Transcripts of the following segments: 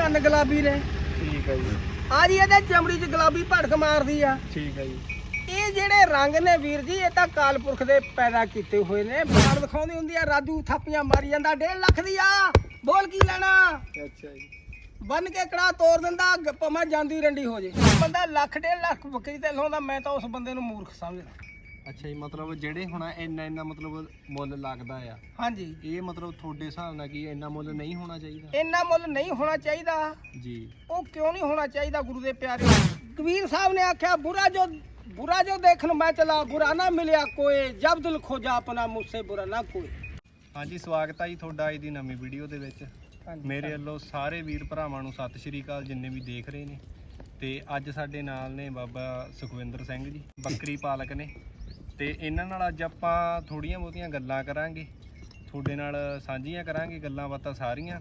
ਕੰਨ ਗੁਲਾਬੀ ਨੇ। ਠੀਕ ਹੈ ਜੀ। ਆ ਜੀ ਇਹਦੇ ਚਮੜੀ 'ਚ ਗੁਲਾਬੀ ਭੜਕ ਮਾਰਦੀ ਆ। ਠੀਕ ਹੈ ਜੀ। ਇਹ ਜਿਹੜੇ ਰੰਗ ਨੇ ਵੀਰ ਜੀ ਇਹ ਤਾਂ ਕਾਲਪੁਰਖ ਦੇ ਪੈਦਾ ਕੀਤੇ ਹੋਏ ਨੇ। ਬਾੜ ਦਿਖਾਉਂਦੀ ਹੁੰਦੀ ਆ ਰਾਜੂ ਥਾਪੀਆਂ ਮਾਰੀ ਜਾਂਦਾ 1.5 ਲੱਖ ਦੀ ਆ। ਬੋਲ ਕੀ ਲੈਣਾ? ਅੱਛਾ ਜੀ। ਬੰਨ ਕੇ ਕੜਾ ਤੋੜ ਦਿੰਦਾ ਭਾਵੇਂ ਜਾਂਦੀ ਰੰਡੀ ਹੋ ਜੇ। ਬੰਦਾ ਲੱਖ ਡੇਢ ਲੱਖ ਬੱਕਰੀ ਤੇ ਲਾਉਂਦਾ ਮੈਂ ਤਾਂ ਉਸ ਬੰਦੇ ਨੂੰ ਮੂਰਖ ਸਮਝਦਾ। ਅੱਛਾ ਜੀ ਮਤਲਬ ਜਿਹੜੇ ਹੁਣ ਇੰਨਾ ਇੰਨਾ ਮਤਲਬ ਮੁੱਲ ਲੱਗਦਾ ਆ ਹਾਂਜੀ। ਇਹ ਮਤਲਬ ਤੁਹਾਡੇ ਹਿਸਾਬ ਨਾਲ ਕੀ ਇੰਨਾ ਮੁੱਲ ਨਹੀਂ ਹੋਣਾ ਚਾਹੀਦਾ? ਇੰਨਾ ਮੁੱਲ ਨਹੀਂ ਹੋਣਾ ਚਾਹੀਦਾ। ਜੀ। ਉਹ ਕਿਉਂ ਨਹੀਂ ਹੋਣਾ ਚਾਹੀਦਾ ਗੁਰੂ ਦੇ ਪਿਆਰੇ ਕਬੀਰ ਸਾਹਿਬ ਨੇ ਆਖਿਆ ਬੁਰਾ ਜੋ ਬੁਰਾ ਜੋ ਦੇਖਣ ਮੈਂ ਚਲਾ ਬੁਰਾ ਨਾ ਮਿਲਿਆ ਕੋਏ ਜਬ ਦਿਲ ਖੋਜਾ ਆਪਣਾ ਮੁਝਸੇ ਬੁਰਾ ਨਾ ਕੋਈ। ਹਾਂਜੀ ਸਵਾਗਤ ਹੈ ਜੀ ਤੁਹਾਡਾ ਅੱਜ ਦੀ ਨਵੀਂ ਵੀਡੀਓ ਦੇ ਵਿੱਚ। ਹਾਂਜੀ। ਮੇਰੇ ਵੱਲੋਂ ਸਾਰੇ ਵੀਰ ਭਰਾਵਾਂ ਨੂੰ ਸਤਿ ਸ਼੍ਰੀ ਅਕਾਲ ਜਿੰਨੇ ਵੀ ਦੇਖ ਰਹੇ ਨੇ। ਤੇ ਅੱਜ ਸਾਡੇ ਨਾਲ ਨੇ ਬਾਬਾ ਸੁਖਵਿੰਦਰ ਸਿੰਘ ਜੀ ਬੱਕਰੀ ਪਾਲਕ ਨੇ। ਤੇ ਇਹਨਾਂ ਨਾਲ ਅੱਜ ਆਪਾਂ ਥੋੜੀਆਂ ਬਹੁਤੀਆਂ ਗੱਲਾਂ ਕਰਾਂਗੇ। ਤੁਹਾਡੇ ਨਾਲ ਸਾਂਝੀਆਂ ਕਰਾਂਗੇ ਗੱਲਾਂ ਬਾਤਾਂ ਸਾਰੀਆਂ।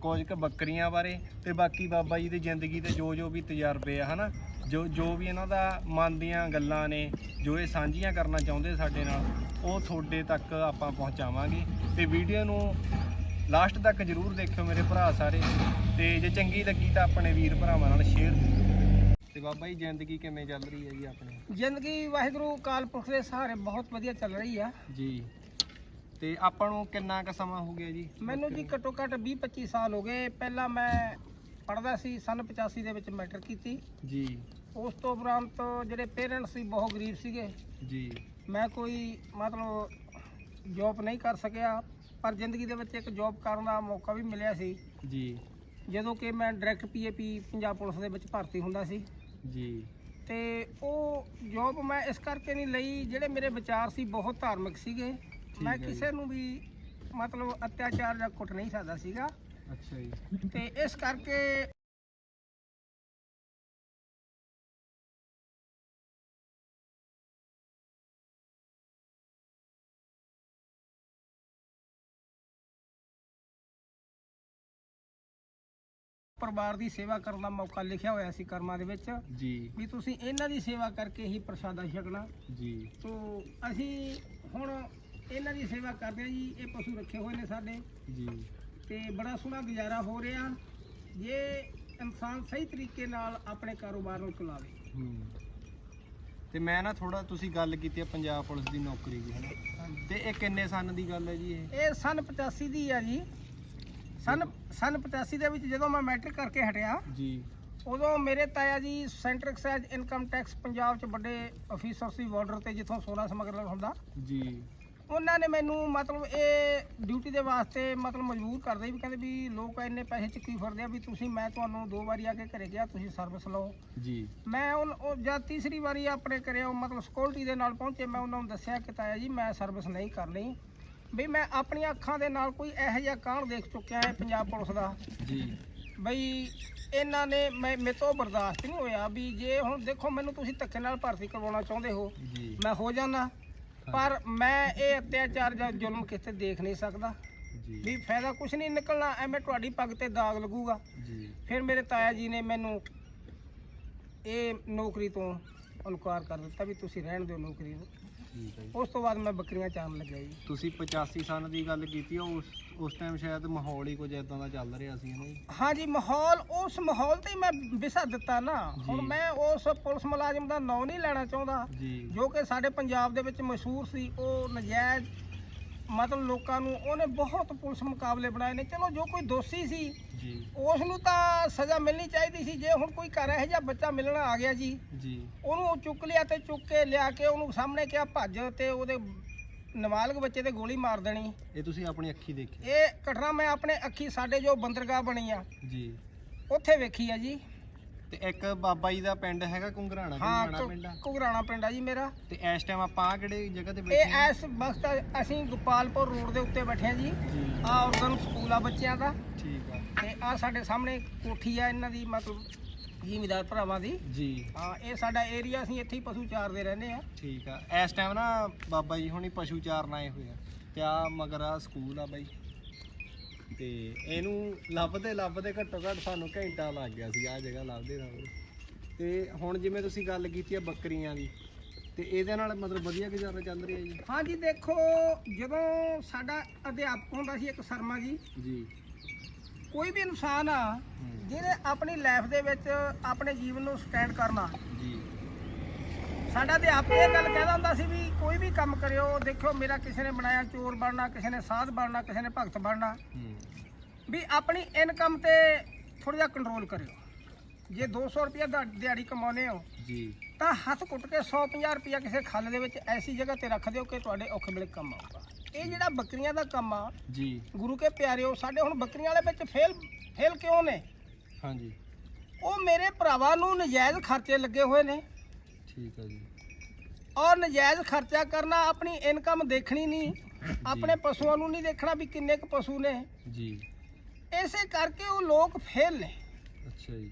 ਕੁਝ ਕੁ ਬੱਕਰੀਆਂ ਬਾਰੇ ਤੇ ਬਾਕੀ ਬਾਬਾ ਜੀ ਦੀ ਜ਼ਿੰਦਗੀ ਦੇ ਜੋ ਜੋ ਵੀ ਤਜਰਬੇ ਆ, ਹਨਾ? ਜੋ ਜੋ ਵੀ ਇਹਨਾਂ ਦਾ ਮਨ ਦੀਆਂ ਗੱਲਾਂ ਨੇ, ਜੋ ਇਹ ਸਾਂਝੀਆਂ ਕਰਨਾ ਚਾਹੁੰਦੇ ਸਾਡੇ ਨਾਲ, ਉਹ ਤੁਹਾਡੇ ਤੱਕ ਆਪਾਂ ਪਹੁੰਚਾਵਾਂਗੇ। ਤੇ ਵੀਡੀਓ ਨੂੰ ਲਾਸਟ ਤੱਕ ਜਰੂਰ ਦੇਖਿਓ ਮੇਰੇ ਭਰਾ ਸਾਰੇ। ਤੇ ਜੇ ਚੰਗੀ ਲੱਗੀ ਤਾਂ ਆਪਣੇ ਵੀਰ ਭਰਾਵਾਂ ਨਾਲ ਸ਼ੇਅਰ ਤੇ ਬਾਬਾ ਜੀ ਜ਼ਿੰਦਗੀ ਕਿਵੇਂ ਚੱਲ ਰਹੀ ਹੈ ਜੀ ਆਪਣੀ? ਜ਼ਿੰਦਗੀ ਵਾਹਿਗੁਰੂ ਕਾਲਪੁਰਖ ਦੇ ਸਹਾਰੇ ਬਹੁਤ ਵਧੀਆ ਚੱਲ ਰਹੀ ਆ। ਜੀ। ਤੇ ਆਪਾਂ ਨੂੰ ਕਿੰਨਾ ਕੁ ਸਮਾਂ ਹੋ ਗਿਆ ਜੀ? ਮੈਨੂੰ ਜੀ ਘੱਟੋ ਘੱਟ 20 25 ਸਾਲ ਹੋ ਗਏ। ਪਹਿਲਾਂ ਮੈਂ ਪੜਦਾ ਸੀ ਸਨ 85 ਦੇ ਵਿੱਚ ਮੈਟਰ ਕੀਤੀ। ਜੀ। ਉਸ ਤੋਂ ਉਪਰੰਤ ਜਿਹੜੇ ਪੇਰੈਂਟਸ ਸੀ ਬਹੁਤ ਗਰੀਬ ਸੀਗੇ। ਜੀ। ਮੈਂ ਕੋਈ ਮਤਲਬ ਜੌਬ ਨਹੀਂ ਕਰ ਸਕਿਆ। ਪਰ ਜ਼ਿੰਦਗੀ ਦੇ ਵਿੱਚ ਇੱਕ ਜੌਬ ਕਰਨ ਦਾ ਮੌਕਾ ਵੀ ਮਿਲਿਆ ਸੀ। ਜੀ। ਜਦੋਂ ਕਿ ਮੈਂ ਡਾਇਰੈਕਟ ਪੀਏਪੀ ਪੰਜਾਬ ਪੁਲਿਸ ਦੇ ਵਿੱਚ ਭਰਤੀ ਹੁੰਦਾ ਸੀ। ਜੀ। ਤੇ ਉਹ ਜੌਬ ਮੈਂ ਇਸ ਕਰਕੇ ਨਹੀਂ ਲਈ ਜਿਹੜੇ ਮੇਰੇ ਵਿਚਾਰ ਸੀ ਬਹੁਤ ਧਾਰਮਿਕ ਸੀਗੇ। ਮੈਂ। ਕਿਸੇ ਨੂੰ ਵੀ ਮਤਲਬ ਅਤਿਆਚਾਰ ਜਾਂ ਕੁੱਟ ਨਹੀਂ ਸਕਦਾ ਸੀਗਾ। ਅੱਛਾ ਜੀ। ਤੇ ਇਸ ਕਰਕੇ ਪਰਿਵਾਰ ਦੀ ਸੇਵਾ ਕਰਨ ਦਾ ਮੌਕਾ ਲਿਖਿਆ ਹੋਇਆ ਸੀ ਕਰਮਾਂ ਦੇ ਵਿੱਚ। ਜੀ। ਵੀ ਤੁਸੀਂ ਇਹਨਾਂ ਦੀ ਸੇਵਾ ਕਰਕੇ ਹੀ ਪ੍ਰਸ਼ਾਦਾ ਛਕਣਾ। ਜੀ। ਤੋ ਅਸੀਂ ਹੁਣ ਇਹਨਾਂ ਦੀ ਸੇਵਾ ਕਰਦੇ ਜੀ ਇਹ ਪਸ਼ੂ ਰੱਖੇ ਹੋਏ ਨੇ ਸਾਡੇ। ਜੀ। ਤੇ ਬੜਾ ਸੋਹਣਾ ਗੁਜ਼ਾਰਾ ਹੋ ਰਿਹਾ। ਜੇ ਇਨਸਾਨ ਸਹੀ ਤਰੀਕੇ ਨਾਲ ਆਪਣੇ ਕਾਰੋਬਾਰ ਨੂੰ ਚਲਾਵੇ। ਹੂੰ। ਤੇ ਮੈਂ ਨਾ ਥੋੜਾ ਤੁਸੀਂ ਗੱਲ ਕੀਤੀ ਹੈ ਪੰਜਾਬ ਪੁਲਿਸ ਦੀ ਨੌਕਰੀ ਦੀ ਹਨਾ? ਤੇ ਇਹ ਕਿੰਨੇ ਸਾਲ ਦੀ ਗੱਲ ਹੈ ਜੀ ਇਹ? ਇਹ ਸਨ 85 ਦੀ ਆ ਜੀ। ਸਨ ਸਨ 85 ਦੇ ਵਿੱਚ ਜਦੋਂ ਮੈਂ ਮੈਟ੍ਰਿਕ ਕਰਕੇ ਹਟਿਆ ਜੀ। ਉਦੋਂ ਮੇਰੇ ਤਾਇਆ ji centre excise income tax Punjab 'ਚ ਵੱਡੇ ਅਫੀਸਰ ਸੀ ਬਾਰਡਰ ਤੇ ਜਿੱਥੋਂ ਸੋਨਾ ਸਮਗਲਰ ਹੁੰਦਾ। ਜੀ। ਉਹਨਾਂ ਨੇ ਮੈਨੂੰ ਮਤਲਬ ਇਹ ਡਿਊਟੀ ਦੇ ਵਾਸਤੇ ਮਤਲਬ ਮਜਬੂਰ ਕਰਦੇ ਵੀ ਕਹਿੰਦੇ ਵੀ ਲੋਕ ਇੰਨੇ ਪੈਸੇ ਚੱਕੀ ਫਿਰਦੇ ਆ ਵੀ ਤੁਸੀਂ ਮੈਂ ਤੁਹਾਨੂੰ ਦੋ ਵਾਰੀ ਆ ਕੇ ਘਰੇ ਗਿਆ ਤੁਸੀਂ ਸਰਵਿਸ ਲਓ। ਜੀ। ਮੈਂ ਉਹ ਜਦ ਤੀਸਰੀ ਵਾਰੀ ਆਪਣੇ ਘਰੇ ਮਤਲਬ ਸਿਕਿਉਰਿਟੀ ਦੇ ਨਾਲ ਪਹੁੰਚੇ ਮੈਂ ਉਹਨਾਂ ਨੂੰ ਦੱਸਿਆ ਕਿ ਤਾਇਆ ਜੀ ਮੈਂ ਸਰਵਿਸ ਨਹੀਂ ਕਰਨੀ। ਵੀ ਮੈਂ ਆਪਣੀਆਂ ਅੱਖਾਂ ਦੇ ਨਾਲ ਕੋਈ ਇਹੋ ਜਿਹਾ ਕਾਂਡ ਦੇਖ ਚੁੱਕਿਆ ਹੈ ਪੰਜਾਬ ਪੁਲਿਸ ਦਾ। ਜੀ। ਬਈ ਇਹਨਾਂ ਨੇ ਮੈਂ ਮੇਰੇ ਤੋਂ ਬਰਦਾਸ਼ਤ ਨਹੀਂ ਹੋਇਆ ਵੀ ਜੇ ਹੁਣ ਦੇਖੋ ਮੈਨੂੰ ਤੁਸੀਂ ਧੱਕੇ ਨਾਲ ਭਰਤੀ ਕਰਵਾਉਣਾ ਚਾਹੁੰਦੇ ਹੋ ਜੀ। ਮੈਂ ਹੋ ਜਾਣਾ ਪਰ ਮੈਂ ਇਹ ਅਤਿਆਚਾਰ ਜਾਂ ਜ਼ੁਲਮ ਕਿਤੇ ਦੇਖ ਨਹੀਂ ਸਕਦਾ। ਵੀ ਫਾਇਦਾ ਕੁਝ ਨਹੀਂ ਨਿਕਲਣਾ ਐਵੇਂ ਤੁਹਾਡੀ ਪੱਗ ਤੇ ਦਾਗ ਲੱਗੂਗਾ। ਜੀ। ਫਿਰ ਮੇਰੇ ਤਾਇਆ ਜੀ ਨੇ ਮੈਨੂੰ ਇਹ ਨੌਕਰੀ ਤੋਂ ਇਨਕਾਰ ਕਰ ਦਿੱਤਾ ਵੀ ਤੁਸੀਂ ਰਹਿਣ ਦਿਓ ਨੌਕਰੀ ਨੂੰ। ਠੀਕ ਹੈ ਜੀ। ਉਸ ਤੋਂ ਬਾਅਦ ਮੈਂ ਬੱਕਰੀਆਂ ਚਾਰਨ ਲੱਗਿਆ ਜੀ। ਤੁਸੀਂ 85 ਸਾਲ ਦੀ ਗੱਲ ਕੀਤੀ ਆ, ਉਸ ਉਸ ਟਾਈਮ ਸ਼ਾਇਦ ਮਾਹੌਲ ਹੀ ਕੁਝ ਇਦਾਂ ਦਾ ਚੱਲ ਰਿਹਾ ਸੀ ਨਾ ਜੀ? ਹਾਂਜੀ ਮਾਹੌਲ ਉਸ ਮਾਹੌਲ ਤੇ ਹੀ ਮੈਂ ਵਿਸਾ ਦਿੱਤਾ ਨਾ। ਹੁਣ ਜੀ। ਮੈਂ ਉਸ ਪੁਲਿਸ ਮੁਲਾਜ਼ਮ ਦਾ ਨਾਂ ਨਹੀਂ ਲੈਣਾ ਚਾਹੁੰਦਾ। ਜੀ। ਜੋ ਕਿ ਸਾਡੇ ਪੰਜਾਬ ਦੇ ਵਿੱਚ ਮਸ਼ਹੂਰ ਸੀ ਉਹ ਨਜਾਇਜ਼ ਮਤਲਬ ਲੋਕਾਂ ਨੂੰ ਉਹਨੇ ਬਹੁਤ ਪੁਲਿਸ ਮੁਕਾਬਲੇ ਬਣਾਏ ਨੇ। ਚਲੋ ਜੋ ਕੋਈ ਦੋਸ਼ੀ ਸੀ ਜੀ। ਉਸ ਨੂੰ ਤਾਂ ਸਜ਼ਾ ਮਿਲਣੀ ਚਾਹੀਦੀ ਸੀ। ਜੇ ਹੁਣ ਕੋਈ ਘਰ ਇਹੋ ਜਿਹਾ ਬੱਚਾ ਮਿਲਣ ਆ ਗਿਆ ਜੀ ਜੀ। ਉਹਨੂੰ ਉਹ ਚੁੱਕ ਲਿਆ ਤੇ ਚੁੱਕ ਕੇ ਲਿਆ ਕੇ ਉਹਨੂੰ ਸਾਹਮਣੇ ਕਿਹਾ ਭੱਜ ਤੇ ਉਹਦੇ ਨਾਬਾਲਗ ਬੱਚੇ ਤੇ ਗੋਲੀ ਮਾਰ ਦੇਣੀ। ਇਹ ਤੁਸੀਂ ਆਪਣੀ ਅੱਖੀ ਦੇਖੀ? ਇਹ ਘਟਨਾ ਮੈਂ ਆਪਣੇ ਅੱਖੀ ਸਾਡੇ ਜੋ ਬੰਦਰਗਾਹ ਬਣੀ ਆ ਜੀ। ਉੱਥੇ ਵੇਖੀ ਆ ਜੀ। ਤੇ ਇੱਕ ਬਾਬਾ ਜੀ ਦਾ ਪਿੰਡ ਹੈਗਾ ਕੁੰਗਰਾਣਾ ਹਾਂ ਕੁੰਗਰਾਣਾ ਪਿੰਡ ਆ। ਘੁਗਰਾਣਾ ਪਿੰਡ ਆ ਜੀ ਮੇਰਾ। ਤੇ ਇਸ ਟਾਈਮ ਆਪਾਂ ਆਹ ਕਿਹੜੇ ਜਗ੍ਹਾ ਤੇ ਇਹ ਬੈਠੇ ਹਾਂ? ਇਸ ਵਕਤ ਅਸੀਂ ਗੋਪਾਲਪੁਰ ਰੋਡ ਦੇ ਉੱਤੇ ਬੈਠੇ ਆ ਜੀ। ਜੀ। ਆ ਉਰਦਨ ਸਕੂਲ ਆ ਬੱਚਿਆਂ ਦਾ। ਠੀਕ ਆ। ਤੇ ਆ ਸਾਡੇ ਸਾਹਮਣੇ ਕੋਠੀ ਆ ਇਹਨਾਂ ਦੀ ਮਤਲਬ ਜ਼ਿਮੀਦਾਰ ਭਰਾਵਾਂ ਦੀ। ਜੀ। ਹਾਂ ਇਹ ਸਾਡਾ ਏਰੀਆ ਅਸੀਂ ਇੱਥੇ ਹੀ ਪਸ਼ੂ ਚਾਰਦੇ ਰਹਿੰਦੇ ਆ ਠੀਕ ਆ। ਇਸ ਟਾਈਮ ਨਾ ਬਾਬਾ ਜੀ ਹੁਣੀ ਪਸ਼ੂ ਚਾਰਨ ਆਏ ਹੋਏ ਆ। ਤੇ ਆ ਮਗਰ ਆ ਸਕੂਲ ਆ ਬਾਈ। ਤੇ ਇਹਨੂੰ ਲੱਭਦੇ ਲੱਭਦੇ ਘੱਟੋ ਘੱਟ ਸਾਨੂੰ ਘੰਟਾ ਲੱਗ ਗਿਆ ਸੀ ਆ ਜਗ੍ਹਾ ਲੱਭਦੇ ਲੱਭਦੇ ਤੇ ਹੁਣ ਜਿਵੇਂ ਤੁਸੀਂ ਗੱਲ ਕੀਤੀ ਆ ਬੱਕਰੀਆਂ ਦੀ ਤੇ ਇਹਦੇ ਨਾਲ ਮਤਲਬ ਵਧੀਆ ਗੁਜ਼ਾਰਾ ਚੱਲ ਰਿਹਾ ਜੀ? ਹਾਂਜੀ ਦੇਖੋ ਜਦੋਂ ਸਾਡਾ ਅਧਿਆਪਕ ਹੁੰਦਾ ਸੀ ਇੱਕ ਸ਼ਰਮਾ ਜੀ ਜੀ। ਕੋਈ ਵੀ ਇਨਸਾਨ ਆ ਜਿਹਨੇ ਆਪਣੀ ਲਾਈਫ ਦੇ ਵਿੱਚ ਆਪਣੇ ਜੀਵਨ ਨੂੰ ਸਟੈਂਡ ਕਰਨਾ ਜੀ। ਸਾਡਾ ਤੇ ਆਪੇ ਇਹ ਗੱਲ ਕਹਿੰਦਾ ਹੁੰਦਾ ਸੀ ਵੀ ਕੋਈ ਵੀ ਕੰਮ ਕਰਿਓ ਦੇਖਿਓ ਮੇਰਾ ਕਿਸੇ ਨੇ ਬਣਾਇਆ ਚੋਰ ਬਣਨਾ ਕਿਸੇ ਨੇ ਸਾਧ ਬਣਨਾ ਕਿਸੇ ਨੇ ਭਗਤ ਬਣਨਾ। ਵੀ ਆਪਣੀ ਇਨਕਮ ਤੇ ਥੋੜਾ ਜਿਹਾ ਕੰਟਰੋਲ ਕਰਿਓ। ਜੇ 200 ਰੁਪਏ ਦਾ ਦਿਹਾੜੀ ਕਮਾਉਂਦੇ ਹੋ ਜੀ। ਤਾਂ ਹੱਥ ਕੁੱਟ ਕੇ 150 ਰੁਪਏ ਕਿਸੇ ਖਾਲੇ ਦੇ ਵਿੱਚ ਐਸੀ ਜਗ੍ਹਾ ਤੇ ਰੱਖ ਦਿਓ ਕਿ ਤੁਹਾਡੇ ਔਖੇ ਵੇਲੇ ਕੰਮ ਆਊਗਾ। ਇਹ ਜਿਹੜਾ ਬੱਕਰੀਆਂ ਦਾ ਕੰਮ ਆ ਜੀ। ਗੁਰੂ ਕੇ ਪਿਆਰਿਓ ਸਾਡੇ ਹੁਣ ਬੱਕਰੀਆਂ ਵਾਲੇ ਵਿੱਚ ਫੇਲ ਫੇਲ ਕਿਉਂ ਨੇ? ਹਾਂਜੀ। ਉਹ ਮੇਰੇ ਭਰਾਵਾਂ ਨੂੰ ਨਜਾਇਜ਼ ਖਰਚੇ ਲੱਗੇ ਹੋਏ ਨੇ। ਠੀਕ ਹੈ ਜੀ। ਔਰ ਨਜਾਇਜ਼ ਖਰਚਾ ਕਰਨਾ ਆਪਣੀ ਇਨਕਮ ਦੇਖਣੀ ਨਹੀਂ ਆਪਣੇ ਪਸ਼ੂਆਂ ਨੂੰ ਨਹੀਂ ਦੇਖਣਾ ਵੀ ਕਿੰਨੇ ਕੁ ਪਸ਼ੂ ਨੇ। ਜੀ। ਇਸੇ ਕਰਕੇ ਉਹ ਲੋਕ ਫੇਲ ਨੇ। ਅੱਛਾ ਜੀ।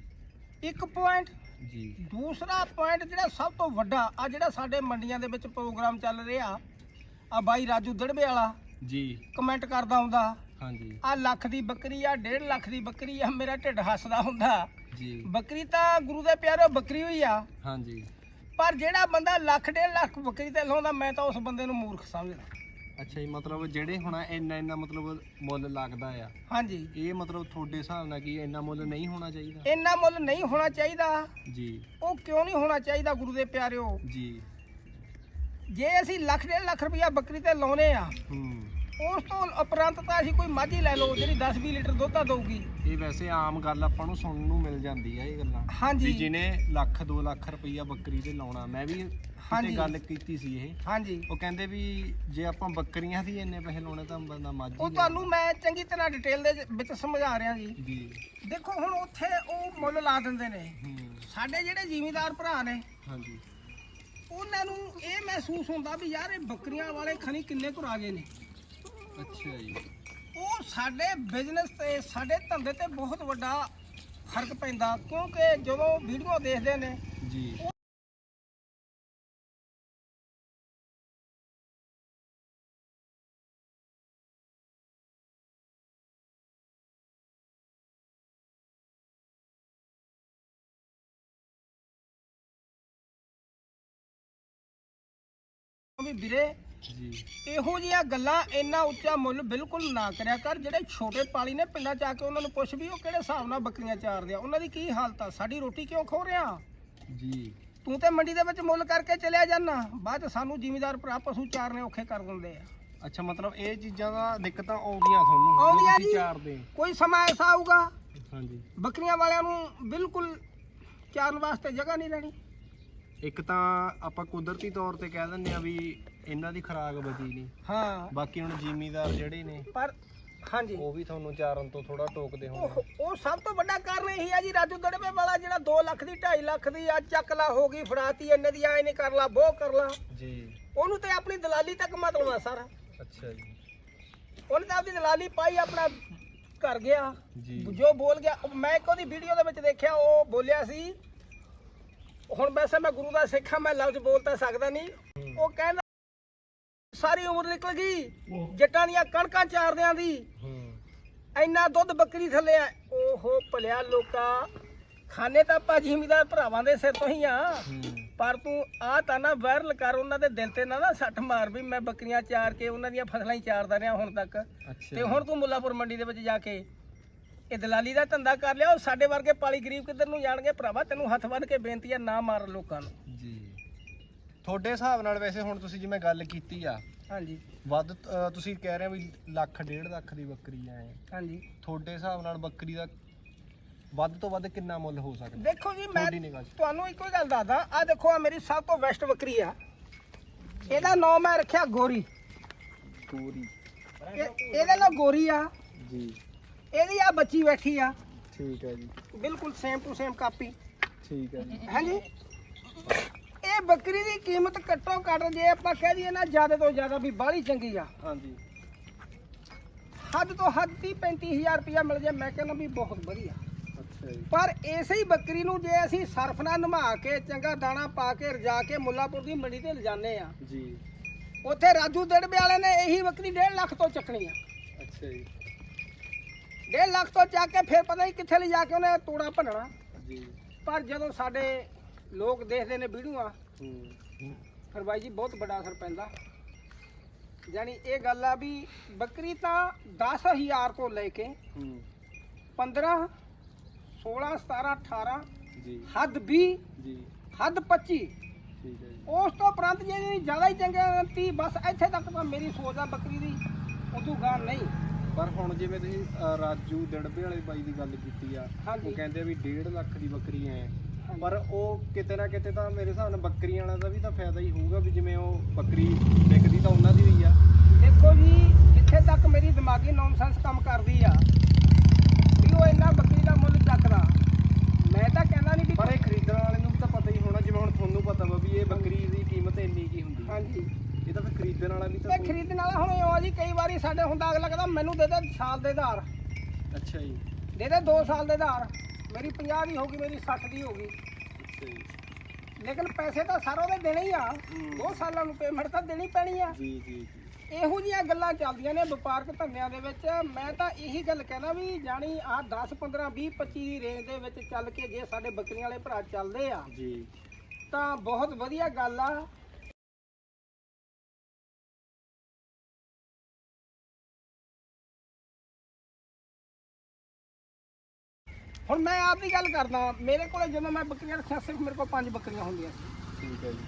ਇੱਕ ਪੁਆਇੰਟ ਜੀ। ਦੂਸਰਾ ਪੁਆਇੰਟ ਜਿਹੜਾ ਸਭ ਤੋਂ ਵੱਡਾ ਆ ਜਿਹੜਾ ਸਾਡੇ ਮੰਡੀਆਂ ਦੇ ਵਿੱਚ ਪ੍ਰੋਗਰਾਮ ਚੱਲ ਰਿਹਾ ਆ ਬਾਈ ਰਾਜੂ ਦੜਬੇ ਵਾਲਾ। ਜੀ। ਕਮੈਂਟ ਕਰਦਾ ਹੁੰਦਾ ਹਾਂਜੀ। ਆ ਲੱਖ ਦੀ ਬੱਕਰੀ ਆ 1.5 ਲੱਖ ਦੀ ਬੱਕਰੀ ਆ ਮੇਰਾ ਢਿੱਡ ਹੱਸਦਾ ਹੁੰਦਾ। ਜੀ। ਬੱਕਰੀ ਤਾਂ ਗੁਰੂ ਦੇ ਪਿਆਰੇ ਬੱਕਰੀ ਹੋਈ ਆ। ਹਾਂਜੀ। ਪਰ ਜਿਹੜਾ ਬੰਦਾ ਲੱਖ ਡੇਢ ਲੱਖ ਬੱਕਰੀ ਤੇ ਲਾਉਂਦਾ ਮੈਂ ਤਾਂ ਉਸ ਬੰਦੇ ਨੂੰ ਮੂਰਖ ਸਮਝਦਾ। ਅੱਛਾ ਜੀ ਮਤਲਬ ਜਿਹੜੇ ਹੁਣ ਇੰਨਾ ਇੰਨਾ ਮਤਲਬ ਮੁੱਲ ਲੱਗਦਾ ਆ। ਹਾਂਜੀ। ਇਹ ਮਤਲਬ ਤੁਹਾਡੇ ਹਿਸਾਬ ਨਾਲ ਕੀ ਇੰਨਾ ਮੁੱਲ ਨਹੀਂ ਹੋਣਾ ਚਾਹੀਦਾ? ਇੰਨਾ ਮੁੱਲ ਨਹੀਂ ਹੋਣਾ ਚਾਹੀਦਾ। ਜੀ। ਉਹ ਕਿਉਂ ਨਹੀਂ ਹੋਣਾ ਚਾਹੀਦਾ ਗੁਰੂ ਦੇ ਪਿਆਰਿਓ? ਜੀ। ਜੇ ਅਸੀਂ ਲੱਖ ਡੇਢ ਲੱਖ ਰੁਪਇਆ ਬੱਕਰੀ ਤੇ ਲਾਉਨੇ ਆ ਹੂੰ। ਉਸ ਤੋਂ ਉਪਰੰਤ ਤਾਂ ਅਸੀਂ ਕੋਈ ਮੱਝ ਹੀ ਲੈ ਲਓ ਜਿਹੜੀ 10 20 ਲੀਟਰ ਦੁੱਧ ਤਾਂ ਦਊਗੀ। ਇਹ ਵੈਸੇ ਆਮ ਗੱਲ ਆਪਾਂ ਨੂੰ ਸੁਣਨ ਨੂੰ ਮਿਲ ਜਾਂਦੀ ਆ ਇਹ ਗੱਲਾਂ। ਵੀ ਹਾਂਜੀ ਜਿਹਨੇ ਲੱਖ 2 ਲੱਖ ਰੁਪਈਆ ਬੱਕਰੀ ਤੇ ਲਾਉਣਾ ਮੈਂ ਵੀ ਹਾਂਜੀ। ਕਿਤੇ ਗੱਲ ਕੀਤੀ ਸੀ ਇਹ। ਹਾਂਜੀ। ਉਹ ਕਹਿੰਦੇ ਵੀ ਜੇ ਆਪਾਂ ਬੱਕਰੀਆਂ ਦੀ ਇੰਨੇ ਪੈਸੇ ਲਾਉਣੇ ਤਾਂ ਬੰਦਾ ਮੱਝ ਉਹ ਤੁਹਾਨੂੰ ਮੈਂ ਚੰਗੀ ਤਰ੍ਹਾਂ ਡਿਟੇਲ ਦੇ ਵਿੱਚ ਸਮਝਾ ਰਿਹਾ ਜੀ। ਜੀ। ਦੇਖੋ ਹੁਣ ਉੱਥੇ ਉਹ ਮੁੱਲ ਲਾ ਦਿੰਦੇ ਨੇ। ਹੂੰ। ਸਾਡੇ ਜਿਹੜੇ ਜ਼ਿਮੀਂਦਾਰ ਭਰਾ ਨੇ ਹਾਂਜੀ। ਉਹਨਾਂ ਨੂੰ ਇਹ ਮਹਿਸੂਸ ਹੁੰਦਾ ਵੀ ਯਾਰ ਇਹ ਬੱਕਰੀਆਂ ਵਾਲੇ ਖਣੀ ਕਿੰਨੇ ਕੁ ਰਾਜੇ ਨੇ। ਅੱਛਾ ਜੀ। ਉਹ ਸਾਡੇ ਬਿਜ਼ਨਸ ਤੇ ਸਾਡੇ ਧੰਦੇ ਤੇ ਬਹੁਤ ਵੱਡਾ ਫ਼ਰਕ ਪੈਂਦਾ ਕਿਉਂਕਿ ਜਦੋਂ ਵੀਡੀਓ ਦੇਖਦੇ ਨੇ ਜੀ। ਵੀ ਵੀਰੇ ਜੀ। ਇਹੋ ਜਿਹੀਆਂ ਗੱਲਾਂ ਇੰਨਾ ਉੱਚਾ ਮੁੱਲ ਬਿਲਕੁਲ ਨਾ ਕਰਿਆ ਕਰ। ਜਿਹੜੇ ਛੋਟੇ ਪਾਲੀ ਨੇ ਪਿੰਡਾਂ ਚ ਆ ਕੇ ਉਹਨਾਂ ਨੂੰ ਪੁੱਛ ਵੀ ਉਹ ਕਿਹੜੇ ਹਿਸਾਬ ਨਾਲ ਬੱਕਰੀਆਂ ਚਾਰਦੇ ਆ। ਉਹਨਾਂ ਦੀ ਕੀ ਹਾਲਤ ਆ? ਸਾਡੀ ਰੋਟੀ ਕਿਉਂ ਖੋ ਰਿਹਾ? ਜੀ। ਤੂੰ ਤੇ ਮੰਡੀ ਦੇ ਵਿੱਚ ਮੁੱਲ ਕਰਕੇ ਚਲਿਆ ਜਾਣਾ ਬਾਅਦ ਚ ਸਾਨੂੰ ਜ਼ਿਮੀਦਾਰ ਭਰਾ ਪਸ਼ੂ ਚਾਰਨੇ ਔਖੇ ਕਰ ਦਿੰਦੇ ਆ। ਅੱਛਾ ਮਤਲਬ ਇਹ ਚੀਜ਼ਾਂ ਦਾ ਦਿੱਕਤਾਂ ਆਉਂਦੀਆਂ ਤੁਹਾਨੂੰ? ਆਉਂਦੀਆਂ ਤੁਸੀਂ ਜੀ। ਚਾਰਦੇ। ਕੋਈ ਸਮਾਂ ਐਸਾ ਆਊਗਾ? ਹਾਂਜੀ। ਬੱਕਰੀਆਂ ਵਾਲਿਆਂ ਨੂੰ ਬਿਲਕੁਲ ਚਾਰਨ ਵਾਸਤੇ ਜਗ੍ਹਾ ਨਹੀਂ ਰਹਿਣੀ ਇੱਕ ਤਾਂ ਆਪਾਂ ਕੁਦਰਤੀ ਤੌਰ ਤੇ ਕਹਿ ਦਿੰਦੇ ਆ ਵੀ ਇਹਨਾਂ ਦੀ ਖੁਰਾਕ ਬਚੀ ਨਹੀਂ। ਹਾਂ। ਬਾਕੀ ਹੁਣ ਜ਼ਿਮੀਦਾਰ ਜਿਹੜੇ ਨੇ ਪਰ ਹਾਂਜੀ। ਉਹ ਵੀ ਤੁਹਾਨੂੰ ਚਾਰਨ ਤੋਂ ਥੋੜਾ ਟੋਕਦੇ ਹੋਣਗੇ ਉਹ ਸਭ ਤੋਂ ਵੱਡਾ ਕਾਰਨ ਇਹੀ ਆ ਜੀ ਰਾਜੂ ਦੜਵੇ ਵਾਲਾ ਜਿਹੜਾ 2 ਲੱਖ ਦੀ 2.5 ਲੱਖ ਦੀ ਆ ਚੱਕ ਲਾ ਹੋ ਗਈ ਫੜਾਤੀ ਇੰਨੇ ਦੀ ਐ ਨਹੀਂ ਕਰ ਲਾ ਬੋ ਕਰ ਲਾ। ਜੀ। ਉਹਨੂੰ ਤੇ ਆਪਣੀ ਦਲਾਲੀ ਤੱਕ ਮਤਲਬ ਆ ਸਾਰਾ। ਅੱਛਾ ਜੀ। ਉਹਨੇ ਤਾਂ ਆਪਣੀ ਦਲਾਲੀ ਪਾਈ ਆਪਣਾ ਘਰ ਗਿਆ। ਜੀ। ਜੋ ਬੋਲ ਗਿਆ ਉਹ ਮੈਂ ਇੱਕ ਉਹਦੀ ਵੀਡੀਓ ਦੇ ਵਿੱਚ ਦੇਖਿਆ ਉਹ ਬੋਲਿਆ ਸੀ ਹੁਣ ਵੈਸੇ ਮੈਂ ਗੁਰੂ ਦਾ ਸਿੱਖ ਹਾਂ ਮੈਂ ਲਫ਼ਜ਼ ਬੋਲ ਤਾਂ ਸਕਦਾ ਨਹੀਂ। ਉਹ ਕਹਿੰਦਾ ਸਾਰੀ ਉਮਰ ਨਿਕਲ ਗਈ। ਜੱਟਾਂ ਦੀਆਂ ਕਣਕਾਂ ਚਾਰਦਿਆਂ ਦੀ। ਇੰਨਾ ਦੁੱਧ ਬੱਕਰੀ ਥੱਲੇ ਆ। ਓਹੋ ਭਲਿਆ ਲੋਕਾ ਖਾਣੇ ਤਾਂ ਆਪਾਂ ਜ਼ਿਮੀਦਾਰ ਭਰਾਵਾਂ ਦੇ ਸਿਰ ਤੋਂ ਹੀ ਆ। ਪਰ ਤੂੰ ਆ ਤਾਂ ਨਾ ਵਾਇਰਲ ਕਰ ਉਹਨਾਂ ਦੇ ਦਿਲ ਤੇ ਨਾ ਨਾ ਸੱਟ ਮਾਰ ਵੀ ਮੈਂ ਬੱਕਰੀਆਂ ਚਾਰ ਕੇ ਉਹਨਾਂ ਦੀਆਂ ਫਸਲਾਂ ਹੀ ਚਾਰਦਾ ਰਿਹਾ ਹੁਣ ਤੱਕ। ਤੇ ਹੁਣ ਤੂੰ ਮੁੱਲਾਪੁਰ ਮੰਡੀ ਦੇ ਵਿੱਚ ਜਾ ਕੇ ਇਹ ਦਲਾਲੀ ਦਾ ਧੰਦਾ ਕਰ ਲਿਆ। ਉਹ ਸਾਡੇ ਵਰਗੇ ਪਾਲੀ ਗਰੀਬ ਕਿੱਧਰ ਨੂੰ ਜਾਣਗੇ ਭਰਾਵਾ? ਤੈਨੂੰ ਹੱਥ ਬੰਨ ਕੇ ਬੇਨਤੀ ਆ ਨਾ ਮਾਰ ਲੋਕਾਂ ਨੂੰ। ਜੀ। ਤੁਹਾਡੇ ਹਿਸਾਬ ਨਾਲ ਵੈਸੇ ਹੁਣ ਤੁਸੀਂ ਜਿਵੇਂ ਗੱਲ ਕੀਤੀ ਆ ਹਾਂਜੀ। ਵੱਧ ਤੁਸੀਂ ਕਹਿ ਰਹੇ ਹੋ ਵੀ ਲੱਖ ਡੇਢ ਲੱਖ ਦੀ ਬੱਕਰੀ ਆ ਇਹ। ਹਾਂਜੀ। ਤੁਹਾਡੇ ਹਿਸਾਬ ਨਾਲ ਬੱਕਰੀ ਦਾ ਵੱਧ ਤੋਂ ਵੱਧ ਕਿੰਨਾ ਮੁੱਲ ਹੋ ਸਕਦਾ? ਦੇਖੋ ਜੀ ਮੈਂ ਤੁਹਾਡੀ ਨਿਗਾਹ 'ਚ। ਤੁਹਾਨੂੰ ਇੱਕੋ ਹੀ ਗੱਲ ਦੱਸਦਾ। ਆ ਦੇਖੋ ਆ ਮੇਰੀ ਸਭ ਤੋਂ ਬੈਸਟ ਬੱਕਰੀ ਆ। ਇਹਦਾ ਨਾਮ ਮੈਂ ਰੱਖਿਆ ਗੋਰੀ। ਪੂਰੀ ਇਹ- ਇਹਦੇ ਨਾਲ ਗੋਰੀ ਆ। ਜੀ। ਇਹਦੀ ਆ ਬੱਚੀ ਬੈਠੀ ਆ। ਠੀਕ ਹੈ ਜੀ। ਬਿਲਕੁਲ ਸੇਮ ਟੂ ਸੇਮ ਕਾਪੀ ਠੀਕ ਹੈ ਜੀ। ਹਾਂਜੀ। ਇਹ ਬੱਕਰੀ ਦੀ ਕੀਮਤ ਘੱਟੋ ਘੱਟ ਜੇ ਆਪਾਂ ਕਹਿ ਦਈਏ ਨਾ ਜ਼ਿਆਦਾ ਤੋਂ ਜ਼ਿਆਦਾ ਵੀ ਬਾਹਲੀ ਚੰਗੀ ਆ। ਹਾਂਜੀ। ਹੱਦ ਤੋਂ ਹੱਦ 30 35000 ਰੁਪਇਆ ਮਿਲ ਜਾਏ ਮੈਂ ਕਹਿੰਦਾ ਵੀ ਬਹੁਤ ਵਧੀਆ। ਅੱਛਾ ਜੀ। ਪਰ ਇਸੇ ਹੀ ਬੱਕਰੀ ਨੂੰ ਜੇ ਅਸੀਂ ਸਰਫ ਨਾਲ ਨਮਾ ਕੇ ਚੰਗਾ ਦਾਣਾ ਪਾ ਕੇ ਰਜਾ ਕੇ ਮੁੱਲਾਪੁਰ ਦੀ ਮੰਡੀ ਤੇ ਲਿਜਾਨੇ ਆ ਜੀ। ਉੱਥੇ ਰਾਜੂ ਦੜਬੇ ਵਾਲੇ ਨੇ ਇਹੀ ਬੱਕਰੀ 1.5 ਲੱਖ ਤੋਂ ਚੱਕਣੀ ਆ। ਅੱਛਾ ਜੀ। 1.5 ਲੱਖ ਤੋਂ ਚੱਕ ਕੇ ਫਿਰ ਪਤਾ ਨਹੀਂ ਕਿੱਥੇ ਲਿਜਾ ਕੇ ਉਹਨੇ ਤੋੜਾ ਭੰਨਣਾ। ਜੀ। ਪਰ ਜਦੋਂ ਸਾਡੇ ਲੋਕ ਦੇਖਦੇ ਨੇ ਵੀਡੀਓਆਂ ਫਿਰ ਬਾਈ ਜੀ ਬਹੁਤ ਵੱਡਾ ਅਸਰ ਪੈਂਦਾ। ਯਾਨੀ ਇਹ ਗੱਲ ਆ ਵੀ ਬੱਕਰੀ ਤਾਂ 10000 ਤੋਂ ਲੈ ਕੇ ਹੂੰ। 15 16 17 18 ਜੀ। ਹੱਦ 20 ਜੀ। ਹੱਦ 25 ਠੀਕ ਹੈ ਜੀ। ਉਸ ਤੋਂ ਉਪਰੰਤ ਜੇ ਜ਼ਿਆਦਾ ਹੀ ਚੰਗੇ 30 ਬਸ ਇੱਥੇ ਤੱਕ ਤਾਂ ਮੇਰੀ ਸੋਚ ਆ ਬੱਕਰੀ ਦੀ ਉਦੋਂ ਗਾਂ ਨਹੀਂ। ਪਰ ਹੁਣ ਜਿਵੇਂ ਤੁਸੀਂ ਅ, ਰਾਜੂ ਦੜਬੇ ਵਾਲੇ ਬਾਈ ਦੀ ਗੱਲ ਕੀਤੀ ਆ ਹਾਂਜੀ। ਉਹ ਕਹਿੰਦੇ ਆ ਵੀ 1.5 ਲੱਖ ਦੀ ਬੱਕਰੀ ਐ। ਪਰ ਉਹ ਕਿਤੇ ਨਾ ਕਿਤੇ ਤਾਂ ਮੇਰੇ ਹਿਸਾਬ ਨਾਲ ਬੱਕਰੀਆਂ ਵਾਲਾ ਦਾ ਵੀ ਤਾਂ ਫਾਇਦਾ ਹੀ ਹੋਊਗਾ ਵੀ ਜਿਵੇਂ ਉਹ ਬੱਕਰੀ ਵਿਕਦੀ ਤਾਂ ਉਹਨਾਂ ਦੀ ਵੀ ਆ। ਦੇਖੋ ਜੀ ਜਿੱਥੇ ਤੱਕ ਮੇਰੀ ਦਿਮਾਗੀ ਨੌਨਸੈਂਸ ਕੰਮ ਕਰਦੀ ਆ ਵੀ ਉਹ ਇੰਨਾ ਬੱਕਰੀ ਦਾ ਮੁੱਲ ਚੱਕਦਾ ਮੈਂ ਤਾਂ ਕਹਿੰਦਾ ਨਹੀਂ ਵੀ ਪਰ ਇਹ ਖਰੀਦਣ ਵਾਲੇ ਨੂੰ ਤਾਂ ਪਤਾ ਹੀ ਹੋਣਾ ਜਿਵੇਂ ਹੁਣ ਤੁਹਾਨੂੰ ਪਤਾ ਵਾ ਵੀ ਇਹ ਬੱਕਰੀ ਦੀ ਕੀਮਤ ਇੰਨੀ ਕੀ ਹੁੰਦੀ ਹਾਂਜੀ। ਇਹ ਤਾਂ ਫਿਰ ਖਰੀਦਣ ਵਾਲਾ ਵੀ ਤਾਂ ਤੇ ਖਰੀਦਣ ਵਾਲਾ ਹੁਣ ਇਹ ਆ ਜੀ ਕਈ ਵਾਰੀ ਸਾਡੇ ਹੁੰਦਾ ਅਗਲਾ ਕਹਿੰਦਾ ਮੈਨੂੰ ਦੇ ਦੇ ਸਾਲ ਦੇ ਆਧਾਰ ਅੱਛਾ ਜੀ। ਦੇ ਦੇ 2 ਸਾਲ ਦੇ ਆਧਾਰ ਮੇਰੀ 50 ਦੀ ਹੋਗੀ ਮੇਰੀ 60 ਦੀ ਅੱਛਾ ਜੀ। ਲੇਕਿਨ ਪੈਸੇ ਤਾਂ ਸਾਰਾ ਉਹਦੇ ਦੇਣੇ ਹੀ ਆ। ਹੂੰ। 2 ਸਾਲਾਂ ਨੂੰ ਪੇਮੈਂਟ ਤਾਂ ਦੇਣੀ ਪੈਣੀ ਆ। ਜੀ ਜੀ ਜੀ। ਇਹੋ ਜਿਹੀਆਂ ਗੱਲਾਂ ਚੱਲਦੀਆਂ ਨੇ ਵਪਾਰਕ ਧੰਦਿਆਂ ਦੇ ਵਿੱਚ। ਮੈਂ ਤਾਂ ਇਹੀ ਗੱਲ ਕਹਿਣਾ ਵੀ ਜਾਣੀ ਆ 10 15 20 25 ਦੀ ਰੇਂਜ ਦੇ ਵਿੱਚ ਚੱਲ ਕੇ ਜੇ ਸਾਡੇ ਬੱਕਰੀਆਂ ਵਾਲੇ ਭਰਾ ਚੱਲਦੇ ਆ ਜੀ। ਤਾਂ ਬਹੁਤ ਵਧੀਆ ਗੱਲ ਆ। ਹੁਣ ਮੈਂ ਆਪ ਦੀ ਗੱਲ ਕਰਦਾ ਮੇਰੇ ਕੋਲ ਜਦੋਂ ਮੈਂ ਬੱਕਰੀਆਂ ਰੱਖਿਆ ਸਿਰਫ ਮੇਰੇ ਕੋਲ ਪੰਜ ਬੱਕਰੀਆਂ ਹੁੰਦੀਆਂ ਸੀ। ਠੀਕ ਹੈ ਜੀ।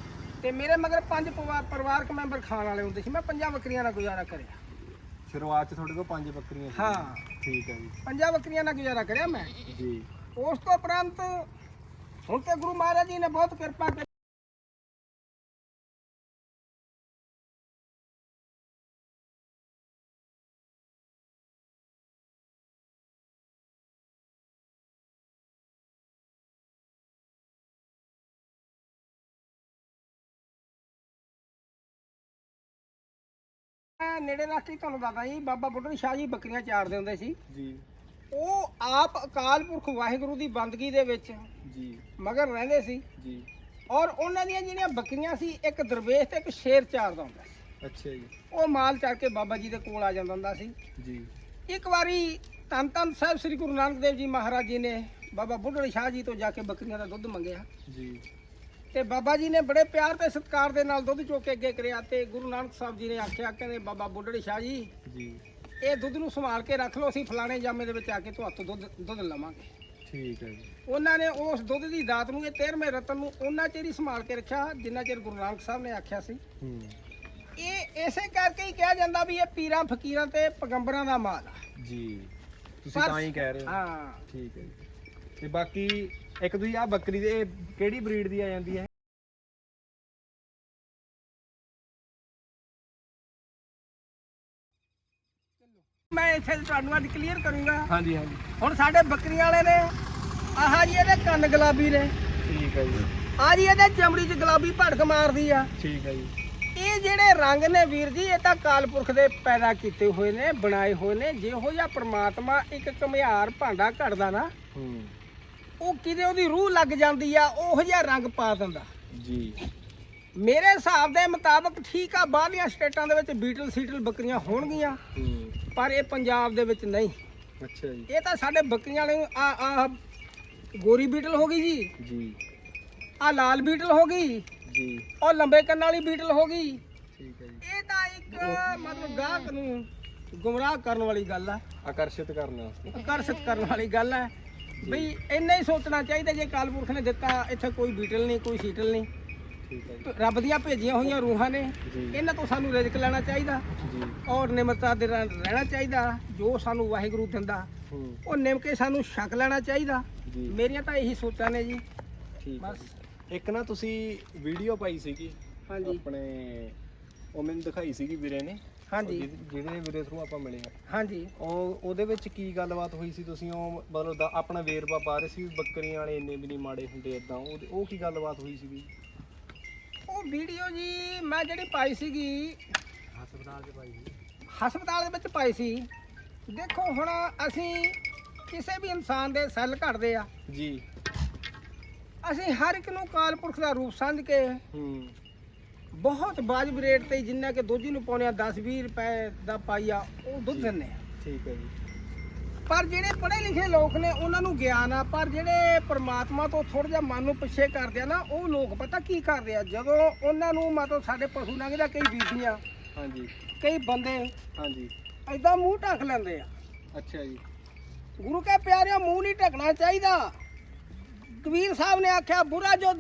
ਤੇ ਮੇਰੇ ਮਗਰ ਪੰਜ ਪਰਿਵਾ- ਪਰਿਵਾਰਕ ਮੈਂਬਰ ਖਾਣ ਵਾਲੇ ਹੁੰਦੇ ਸੀ। ਮੈਂ ਪੰਜਾਂ ਬੱਕਰੀਆਂ ਨਾਲ ਗੁਜ਼ਾਰਾ ਕਰਿਆ। ਸ਼ੁਰੂਆਤ ਚ ਤੁਹਾਡੇ ਕੋਲ ਪੰਜ ਬੱਕਰੀਆਂ ਸੀ। ਹਾਂ। ਠੀਕ ਹੈ ਜੀ। ਪੰਜਾਂ ਬੱਕਰੀਆਂ ਨਾਲ ਗੁਜ਼ਾਰਾ ਕਰਿਆ ਮੈਂ। ਜੀ। ਉਸ ਤੋਂ ਉਪਰੰਤ ਹੁਣ ਤੇ ਗੁਰੂ ਮਹਾਰਾਜ ਜੀ ਨੇ ਬਹੁਤ ਕਿਰਪਾ ਕੀਤੀ ਮੈਂ ਨੇੜੇ ਰਾਸਤੇ ਤੁਹਾਨੂੰ ਦੱਸਦਾ ਜੀ ਬਾਬਾ ਬੁੱਢਨ ਸ਼ਾਹ ਜੀ ਬੱਕਰੀਆਂ ਚਾਰਦੇ ਹੁੰਦੇ ਸੀ। ਜੀ। ਉਹ ਆਪ ਅਕਾਲ ਪੁਰਖ ਵਾਹਿਗੁਰੂ ਦੀ ਬੰਦਗੀ ਦੇ ਵਿੱਚ ਜੀ। ਮਗਰ ਰਹਿੰਦੇ ਸੀ। ਜੀ। ਔਰ ਉਹਨਾਂ ਦੀਆਂ ਜਿਹੜੀਆਂ ਬੱਕਰੀਆਂ ਸੀ ਇੱਕ ਦਰਵੇਸ਼ ਤੇ ਇੱਕ ਸ਼ੇਰ ਚਾਰਦਾ ਹੁੰਦਾ ਸੀ। ਅੱਛਾ ਜੀ। ਉਹ ਮਾਲ ਚੜ ਕੇ ਬਾਬਾ ਜੀ ਦੇ ਕੋਲ ਆ ਜਾਂਦਾ ਹੁੰਦਾ ਸੀ। ਜੀ। ਇੱਕ ਵਾਰੀ ਧੰਨ ਧੰਨ ਸਾਹਿਬ ਸ੍ਰੀ ਗੁਰੂ ਨਾਨਕ ਦੇਵ ਜੀ ਮਹਾਰਾਜ ਜੀ ਨੇ ਬਾਬਾ ਬੁੱਢੜ ਸ਼ਾਹ ਜੀ ਤੋਂ ਜਾ ਕੇ ਬੱਕਰੀਆਂ ਦਾ ਦੁੱਧ ਮੰਗਿਆ। ਜੀ। ਤੇ ਬਾਬਾ ਜੀ ਨੇ ਬੜੇ ਪਿਆਰ ਤੇ ਸਤਿਕਾਰ ਦੇ ਨਾਲ ਦੁੱਧ ਚੋ ਕੇ ਅੱਗੇ ਕਰਿਆ ਤੇ ਗੁਰੂ ਨਾਨਕ ਸਾਹਿਬ ਜੀ ਨੇ ਆਖਿਆ ਕਹਿੰਦੇ ਬਾਬਾ ਬੁੱਢੜ ਸ਼ਾਹ ਜੀ ਜੀ। ਇਹ ਦੁੱਧ ਨੂੰ ਸੰਭਾਲ ਕੇ ਰੱਖ ਲਓ ਅਸੀਂ ਫਲਾਣੇ ਜਾਮੇ ਦੇ ਵਿੱਚ ਆ ਕੇ ਤੁਹਾਤੋਂ ਦੁੱਧ ਦੁੱਧ ਲਵਾਂਗੇ। ਠੀਕ ਹੈ ਜੀ। ਉਹਨਾਂ ਨੇ ਉਸ ਦੁੱਧ ਦੀ ਦਾਤ ਨੂੰ ਇਹ 13ਵੇਂ ਰਤਨ ਨੂੰ ਉਹਨਾਂ ਚਿਰ ਹੀ ਸੰਭਾਲ ਕੇ ਰੱਖਿਆ ਜਿੰਨਾ ਚਿਰ ਗੁਰੂ ਨਾਨਕ ਸਾਹਿਬ ਨੇ ਆਖਿਆ ਸੀ। ਹੂੰ। ਇਹ ਇਸੇ ਕਰਕੇ ਹੀ ਕਿਹਾ ਜਾਂਦਾ ਵੀ ਇਹ ਪੀਰਾਂ ਫਕੀਰਾਂ ਤੇ ਪੈਗੰਬਰਾਂ ਦਾ ਮਾਲ ਆ। ਜੀ। ਤੁਸੀਂ ਪਰ- ਤਾਂ ਹੀ ਕਹਿ ਰਹੇ ਹੋ। ਹਾਂ। ਠੀਕ ਹੈ ਜੀ। ਤੇ ਬਾਕੀ ਇੱਕ ਤੁਸੀਂ ਆ ਬੱਕਰੀ ਦੇ ਇਹ ਕਿਹੜੀ ਬਰੀਡ ਦੀ ਆ ਜਾਂਦੀ ਹੈ? ਮੈਂ ਇੱਥੇ ਤੁਹਾਨੂੰ ਅੱਜ ਕਲੀਅਰ ਕਰੂੰਗਾ। ਹਾਂਜੀ ਹਾਂਜੀ। ਹੁਣ ਸਾਡੇ ਬੱਕਰੀਆਂ ਵਾਲੇ ਨੇ ਆਹ ਜੀ ਇਹਦੇ ਕੰਨ ਗੁਲਾਬੀ ਨੇ। ਠੀਕ ਹੈ ਜੀ। ਆ ਜੀ ਇਹਦੇ ਚਮੜੀ 'ਚ ਗੁਲਾਬੀ ਭੜਕ ਮਾਰਦੀ ਆ। ਠੀਕ ਹੈ ਜੀ। ਇਹ ਜਿਹੜੇ ਰੰਗ ਨੇ ਵੀਰ ਜੀ ਇਹ ਤਾਂ ਕਾਲਪੁਰਖ ਦੇ ਪੈਦਾ ਕੀਤੇ ਹੋਏ ਨੇ ਬਣਾਏ ਹੋਏ ਨੇ। ਜਿਹੋ ਜਿਹਾ ਪ੍ਰਮਾਤਮਾ ਇੱਕ ਘਮਿਆਰ ਭਾਂਡਾ ਘੜਦਾ ਨਾ ਹੂੰ। ਉਹ ਕਿਤੇ ਉਹਦੀ ਰੂਹ ਲੱਗ ਜਾਂਦੀ ਆ ਉਹੋ ਜਿਹਾ ਰੰਗ ਪਾ ਦਿੰਦਾ। ਜੀ। ਮੇਰੇ ਹਿਸਾਬ ਦੇ ਮੁਤਾਬਕ ਠੀਕ ਆ ਬਾਹਰਲੀਆਂ ਸਟੇਟਾਂ ਦੇ ਵਿੱਚ ਬੀਟਲ ਸੀਟਲ ਬੱਕਰੀਆਂ ਹੋਣਗੀਆਂ ਹੂੰ। ਪਰ ਇਹ ਪੰਜਾਬ ਦੇ ਵਿੱਚ ਨਹੀਂ। ਅੱਛਾ ਜੀ। ਇਹ ਤਾਂ ਸਾਡੇ ਬੱਕਰੀਆਂ ਵਾਲੇ ਆ ਆ ਗੋਰੀ ਬੀਟਲ ਹੋ ਗਈ ਜੀ। ਜੀ। ਆ ਲਾਲ ਬੀਟਲ ਹੋ ਗਈ। ਜੀ। ਉਹ ਲੰਬੇ ਕੰਨਾਂ ਵਾਲੀ ਬੀਟਲ ਹੋ ਗਈ। ਠੀਕ ਹੈ ਜੀ। ਇਹ ਤਾਂ ਇੱਕ ਮਤਲਬ ਗਾਹਕ ਨੂੰ ਗੁੰਮਰਾਹ ਕਰਨ ਵਾਲੀ ਗੱਲ ਆ। ਆਕਰਸ਼ਿਤ ਕਰਨਾ ਆਕਰਸ਼ਿਤ ਕਰਨ ਵਾਲੀ ਗੱਲ ਹੈ ਬਈ ਇੰਨਾ ਹੀ ਸੋਚਣਾ ਚਾਹੀਦਾ ਜੇ ਕਾਲਪੁਰਖ ਨੇ ਦਿੱਤਾ ਇੱਥੇ ਕੋਈ ਬੀਟਲ ਨਹੀਂ ਕੋਈ ਸੀਟਲ ਨਹੀਂ। ਠੀਕ ਹੈ ਰੱਬ ਦੀਆਂ ਭੇਜੀਆਂ ਹੋਈਆਂ ਰੂਹਾਂ ਨੇ। ਜੀ। ਇਹਨਾਂ ਤੋਂ ਸਾਨੂੰ ਰਿਜ਼ਕ ਲੈਣਾ ਚਾਹੀਦਾ। ਜੀ। ਔਰ ਨਿਮਰਤਾ ਦੇ ਨਾਲ ਰਹਿਣਾ ਚਾਹੀਦਾ ਜੋ ਸਾਨੂੰ ਵਾਹਿਗੁਰੂ ਦਿੰਦਾ। ਹੂੰ। ਉਹ ਨਿਮ ਕੇ ਸਾਨੂੰ ਛਕ ਲੈਣਾ ਚਾਹੀਦਾ। ਜੀ। ਮੇਰੀਆਂ ਤਾਂ ਇਹੀ ਸੋਚਾਂ ਨੇ ਜੀ। ਠੀਕ ਹੈ ਬਸ। ਜੀ। ਇੱਕ ਨਾ ਤੁਸੀਂ ਵੀਡੀਓ ਪਾਈ ਸੀਗੀ ਹਾਂਜੀ। ਆਪਣੇ ਉਹ ਮੈਨੂੰ ਦਿਖਾਈ ਸੀਗੀ ਵੀਰੇ ਨੇ। ਹਾਂਜੀ। ਜਿਹਦੇ- ਜਿਹਦੇ ਵੀਰੇ ਥਰੂ ਆਪਾਂ ਮਿਲੇ ਆ। ਹਾਂਜੀ। ਉਹ ਉਹਦੇ ਵਿੱਚ ਕੀ ਗੱਲਬਾਤ ਹੋਈ ਸੀ ਤੁਸੀਂ? ਉਹ ਮਤਲਬ ਦਾ ਆਪਣਾ ਵੇਰਵਾ ਪਾ ਰਹੇ ਸੀ ਵੀ ਬੱਕਰੀਆਂ ਵਾਲੇ ਇੰਨੇ ਵੀ ਨਹੀਂ ਮਾੜੇ ਹੁੰਦੇ ਇਦਾਂ ਉਹ ਉਹ ਕੀ ਗੱਲਬਾਤ ਹੋਈ ਸੀਗੀ? ਉਹ ਵੀਡੀਓ ਜੀ ਮੈਂ ਜਿਹੜੀ ਪਾਈ ਸੀਗੀ ਹਸਪਤਾਲ ਪਾਈ ਸੀ। ਹਸਪਤਾਲ ਦੇ ਵਿੱਚ ਪਾਈ ਸੀ। ਦੇਖੋ ਹੁਣ ਅਸੀਂ ਕਿਸੇ ਵੀ ਇਨਸਾਨ ਦੇ ਸੈੱਲ ਘਟਦੇ ਆ। ਜੀ। ਅਸੀਂ ਹਰ ਇੱਕ ਨੂੰ ਕਾਲਪੁਰਖ ਦਾ ਰੂਪ ਸਮਝ ਕੇ ਹੂੰ। ਬਹੁਤ ਵਾਜਬ ਰੇਟ ਤੇ ਜਿੰਨਾ ਕਿ ਦੋਜੀ ਨੂੰ ਪਾਉਣੇ ਆ 10 20 ਰੁਪਏ ਦਾ ਪਾਈਆ ਉਹ ਦੁੱਧ। ਦਿੰਦੇ ਆ। ਠੀਕ ਹੈ ਜੀ। ਪਰ ਜਿਹੜੇ ਪੜ੍ਹੇ ਲਿਖੇ ਲੋਕ ਨੇ ਉਹਨਾਂ ਨੂੰ ਗਿਆਨ ਆ ਪਰ ਜਿਹੜੇ ਪ੍ਰਮਾਤਮਾ ਤੋਂ ਥੋੜਾ ਜਿਹਾ ਮਨ ਨੂੰ ਪਿੱਛੇ ਕਰਦੇ ਆ ਨਾ ਉਹ ਲੋਕ ਪਤਾ ਕੀ ਕਰਦੇ ਆ? ਜਦੋਂ ਉਹਨਾਂ ਨੂੰ ਮਤਲਬ ਸਾਡੇ ਪਸ਼ੂ ਲੰਘਦਾ ਕਈ ਬੀਬੀਆਂ ਹਾਂਜੀ। ਕਈ ਬੰਦੇ ਹਾਂਜੀ। ਐਦਾਂ ਮੂੰਹ ਢੱਕ ਲੈਂਦੇ ਆ। ਅੱਛਾ ਜੀ। ਗੁਰੂ ਕੇ ਪਿਆਰਿਓ ਮੂੰਹ ਨਹੀਂ ਢਕਣਾ ਚਾਹੀਦਾ। ਕਬੀਰ ਸਾਹਿਬ ਨੇ ਆਖਿਆ ਬੁਰਾ ਜੋ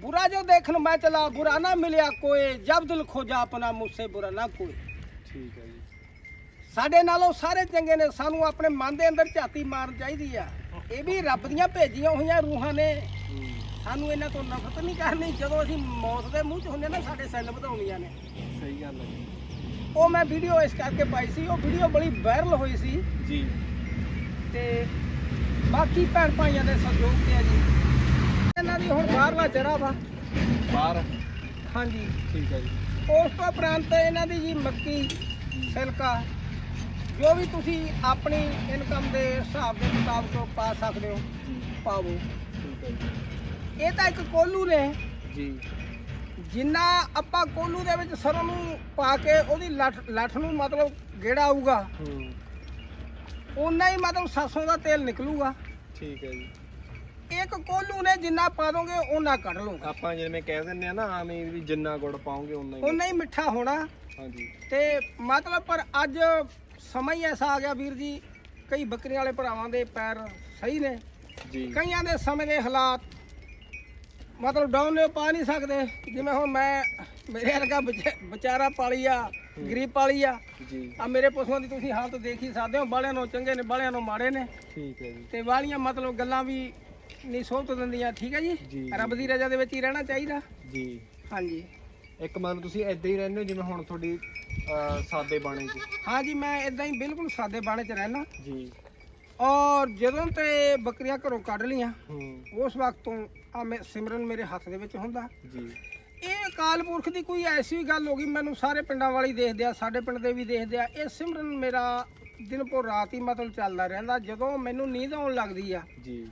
ਬੁਰਾ ਜੋ ਦੇਖਣ ਮੈਂ ਚਲਾ ਬੁਰਾ ਨਾ ਮਿਲਿਆ ਕੋਈ। ਜਬ ਦਿਲ ਖੋਜਾ ਆਪਣਾ ਮੁਝਸੇ ਬੁਰਾ ਨਾ ਕੋਈ। ਠੀਕ ਹੈ ਜੀ। ਸਾਡੇ ਨਾਲੋਂ ਸਾਰੇ ਚੰਗੇ ਨੇ ਸਾਨੂੰ ਆਪਣੇ ਮਨ ਦੇ ਅੰਦਰ ਝਾਤੀ ਮਾਰਨ ਚਾਹੀਦੀ ਆ। ਇਹ ਵੀ ਰੱਬ ਦੀਆਂ ਭੇਜੀਆਂ ਹੋਈਆਂ ਰੂਹਾਂ ਨੇ। ਹੂੰ ਸਾਨੂੰ ਇਹਨਾਂ ਤੋਂ ਨਫ਼ਰਤ ਨਹੀਂ ਕਰਨੀ। ਜਦੋਂ ਅਸੀਂ ਮੌਤ ਦੇ ਮੂੰਹ 'ਚ ਹੁੰਦੇ ਨਾ ਸਾਡੇ ਸੈੱਲ ਵਧਾਉਣੀਆਂ ਨੇ। ਸਹੀ ਗੱਲ ਹੈ ਜੀ। ਉਹ ਮੈਂ ਵੀਡੀਓ ਇਸ ਕਰਕੇ ਪਾਈ ਸੀ ਉਹ ਵੀਡੀਓ ਬੜੀ ਵਾਇਰਲ ਹੋਈ ਸੀ। ਜੀ। ਤੇ ਬਾਕੀ ਭੈਣ ਭਾਈਆਂ ਦੇ ਸਹਿਯੋਗ ਤੇ ਆ ਜੀ। ਇਹਨਾਂ ਦੀ ਹੁਣ ਬਾਹਰਲਾ ਚਰਾ ਵਾ। ਬਾਹਰ ਹਾਂਜੀ। ਠੀਕ ਹੈ ਜੀ। ਉਸ ਤੋਂ ਉਪਰੰਤ ਇਹਨਾਂ ਦੀ ਜੀ ਮੱਕੀ ਸਿਲਕਾ ਜੋ ਵੀ ਤੁਸੀਂ ਆਪਣੀ ਇਨਕਮ ਦੇ ਹਿਸਾਬ ਦੇ ਮੁਤਾਬਕ ਪਾ ਸਕਦੇ ਹੋ ਜੀ ਪਾਵੋ। ਠੀਕ ਹੈ ਜੀ। ਇਹ ਤਾਂ ਇੱਕ ਕੋਲੂ ਨੇ। ਜੀ। ਜਿੰਨਾ ਆਪਾਂ ਕੋਲੂ ਦੇ ਵਿੱਚ ਸਰੋਂ ਨੂੰ ਪਾ ਕੇ ਉਹਦੀ ਲੱਠ ਲੱਠ ਨੂੰ ਮਤਲਬ ਗੇੜਾ ਆਊਗਾ ਹੂੰ। ਉਨਾ ਹੀ ਮਤਲਬ ਸਰਸੋਂ ਦਾ ਤੇਲ ਨਿਕਲੂਗਾ। ਠੀਕ ਹੈ ਜੀ। ਇੱਕ ਕੋਲੂ ਨੇ ਜਿੰਨਾ ਪਾ ਦੋਗੇ ਉਹਨਾਂ ਕੱਢ ਲਓਗੇ। ਆਪਾਂ ਜਿਵੇਂ ਕਹਿ ਦਿੰਦੇ ਆ ਨਾ ਆਵੇਂ ਵੀ ਜਿੰਨਾ ਗੁੜ ਪਾਉਂਗੇ ਉਨਾ ਹੀ। ਉਨਾ ਹੀ ਮਿੱਠਾ ਹੋਣਾ। ਹਾਂਜੀ। ਤੇ ਮਤਲਬ ਪਰ ਅੱਜ ਸਮਾਂ ਹੀ ਐਸਾ ਆ ਗਿਆ ਵੀਰ ਜੀ ਕਈ ਬੱਕਰੀਆਂ ਵਾਲੇ ਭਰਾਵਾਂ ਦੇ ਪੈਰ ਸਹੀ ਨੇ। ਜੀ। ਕਈਆਂ ਦੇ ਸਮੇਂ ਦੇ ਹਾਲਾਤ ਮਤਲਬ ਡਾਊਨ ਨੇ ਪਾ ਨਹੀਂ ਸਕਦੇ। ਜਿਵੇਂ ਹੁਣ ਮੈਂ ਮੇਰੇ ਵਰਗਾ ਵਿਚ- ਵਿਚਾਰਾ ਪਾਲੀ ਆ ਗਰੀਬ ਪਾਲੀ ਆ। ਜੀ। ਆ ਮੇਰੇ ਪਸ਼ੂਆਂ ਦੀ ਤੁਸੀਂ ਹਾਲਤ ਦੇਖ ਹੀ ਸਕਦੇ ਹੋ ਬਾਲਿਆਂ ਨੂੰ ਚੰਗੇ ਨੇ ਬਾਲਿਆਂ ਨੂੰ ਮਾੜੇ ਨੇ। ਠੀਕ ਹੈ ਜੀ। ਤੇ ਵਾਲੀਆਂ ਮਤਲਬ ਗੱਲਾਂ ਵੀ ਨਹੀਂ ਸੋਚ ਦਿੰਦੀਆਂ ਠੀਕ ਹੈ ਜੀ? ਜੀ, ਰੱਬ ਦੀ ਰਜ਼ਾ ਦੇ ਵਿੱਚ ਹੀ ਰਹਿਣਾ ਚਾਹੀਦਾ। ਜੀ। ਹਾਂਜੀ। ਇੱਕ ਮਤਲਬ ਤੁਸੀਂ ਐਦਾਂ ਹੀ ਰਹਿੰਦੇ ਹੋ ਜਿਵੇਂ ਹੁਣ ਤੁਹਾਡੀ ਅਹ, ਸਾਦੇ ਬਾਣੇ 'ਚ? ਹਾਂਜੀ ਮੈਂ ਇਦਾਂ ਹੀ ਬਿਲਕੁਲ ਸਾਦੇ ਬਾਣੇ 'ਚ ਰਹਿਣਾ ਜੀ। ਔਰ ਜਦੋਂ ਤੇ ਬੱਕਰੀਆਂ ਘਰੋਂ ਕੱਢ ਲੀਆਂ ਹੂੰ। ਉਸ ਵਕਤ ਤੋਂ ਆ ਮੈਂ ਸਿਮਰਨ ਮੇਰੇ ਹੱਥ ਦੇ ਵਿੱਚ ਹੁੰਦਾ। ਜੀ। ਇਹ ਅਕਾਲ ਪੁਰਖ ਦੀ ਕੋਈ ਐਸੀ ਗੱਲ ਹੋ ਗਈ ਮੈਨੂੰ ਸਾਰੇ ਪਿੰਡਾਂ ਵਾਲੀ ਦੇਖਦੇ ਆ ਸਾਡੇ ਪਿੰਡ ਦੇ ਵੀ ਦੇਖਦੇ ਆ ਇਹ ਸਿਮਰਨ ਮੇਰਾ ਦਿਨ ਪੋ ਰਾਤ ਹੀ ਮਤਲਬ ਚੱਲਦਾ ਰਹਿੰਦਾ ਜਦੋਂ ਮੈਨੂੰ ਨੀਂਦ ਆਉਣ ਲੱਗਦੀ ਆ। ਜੀ।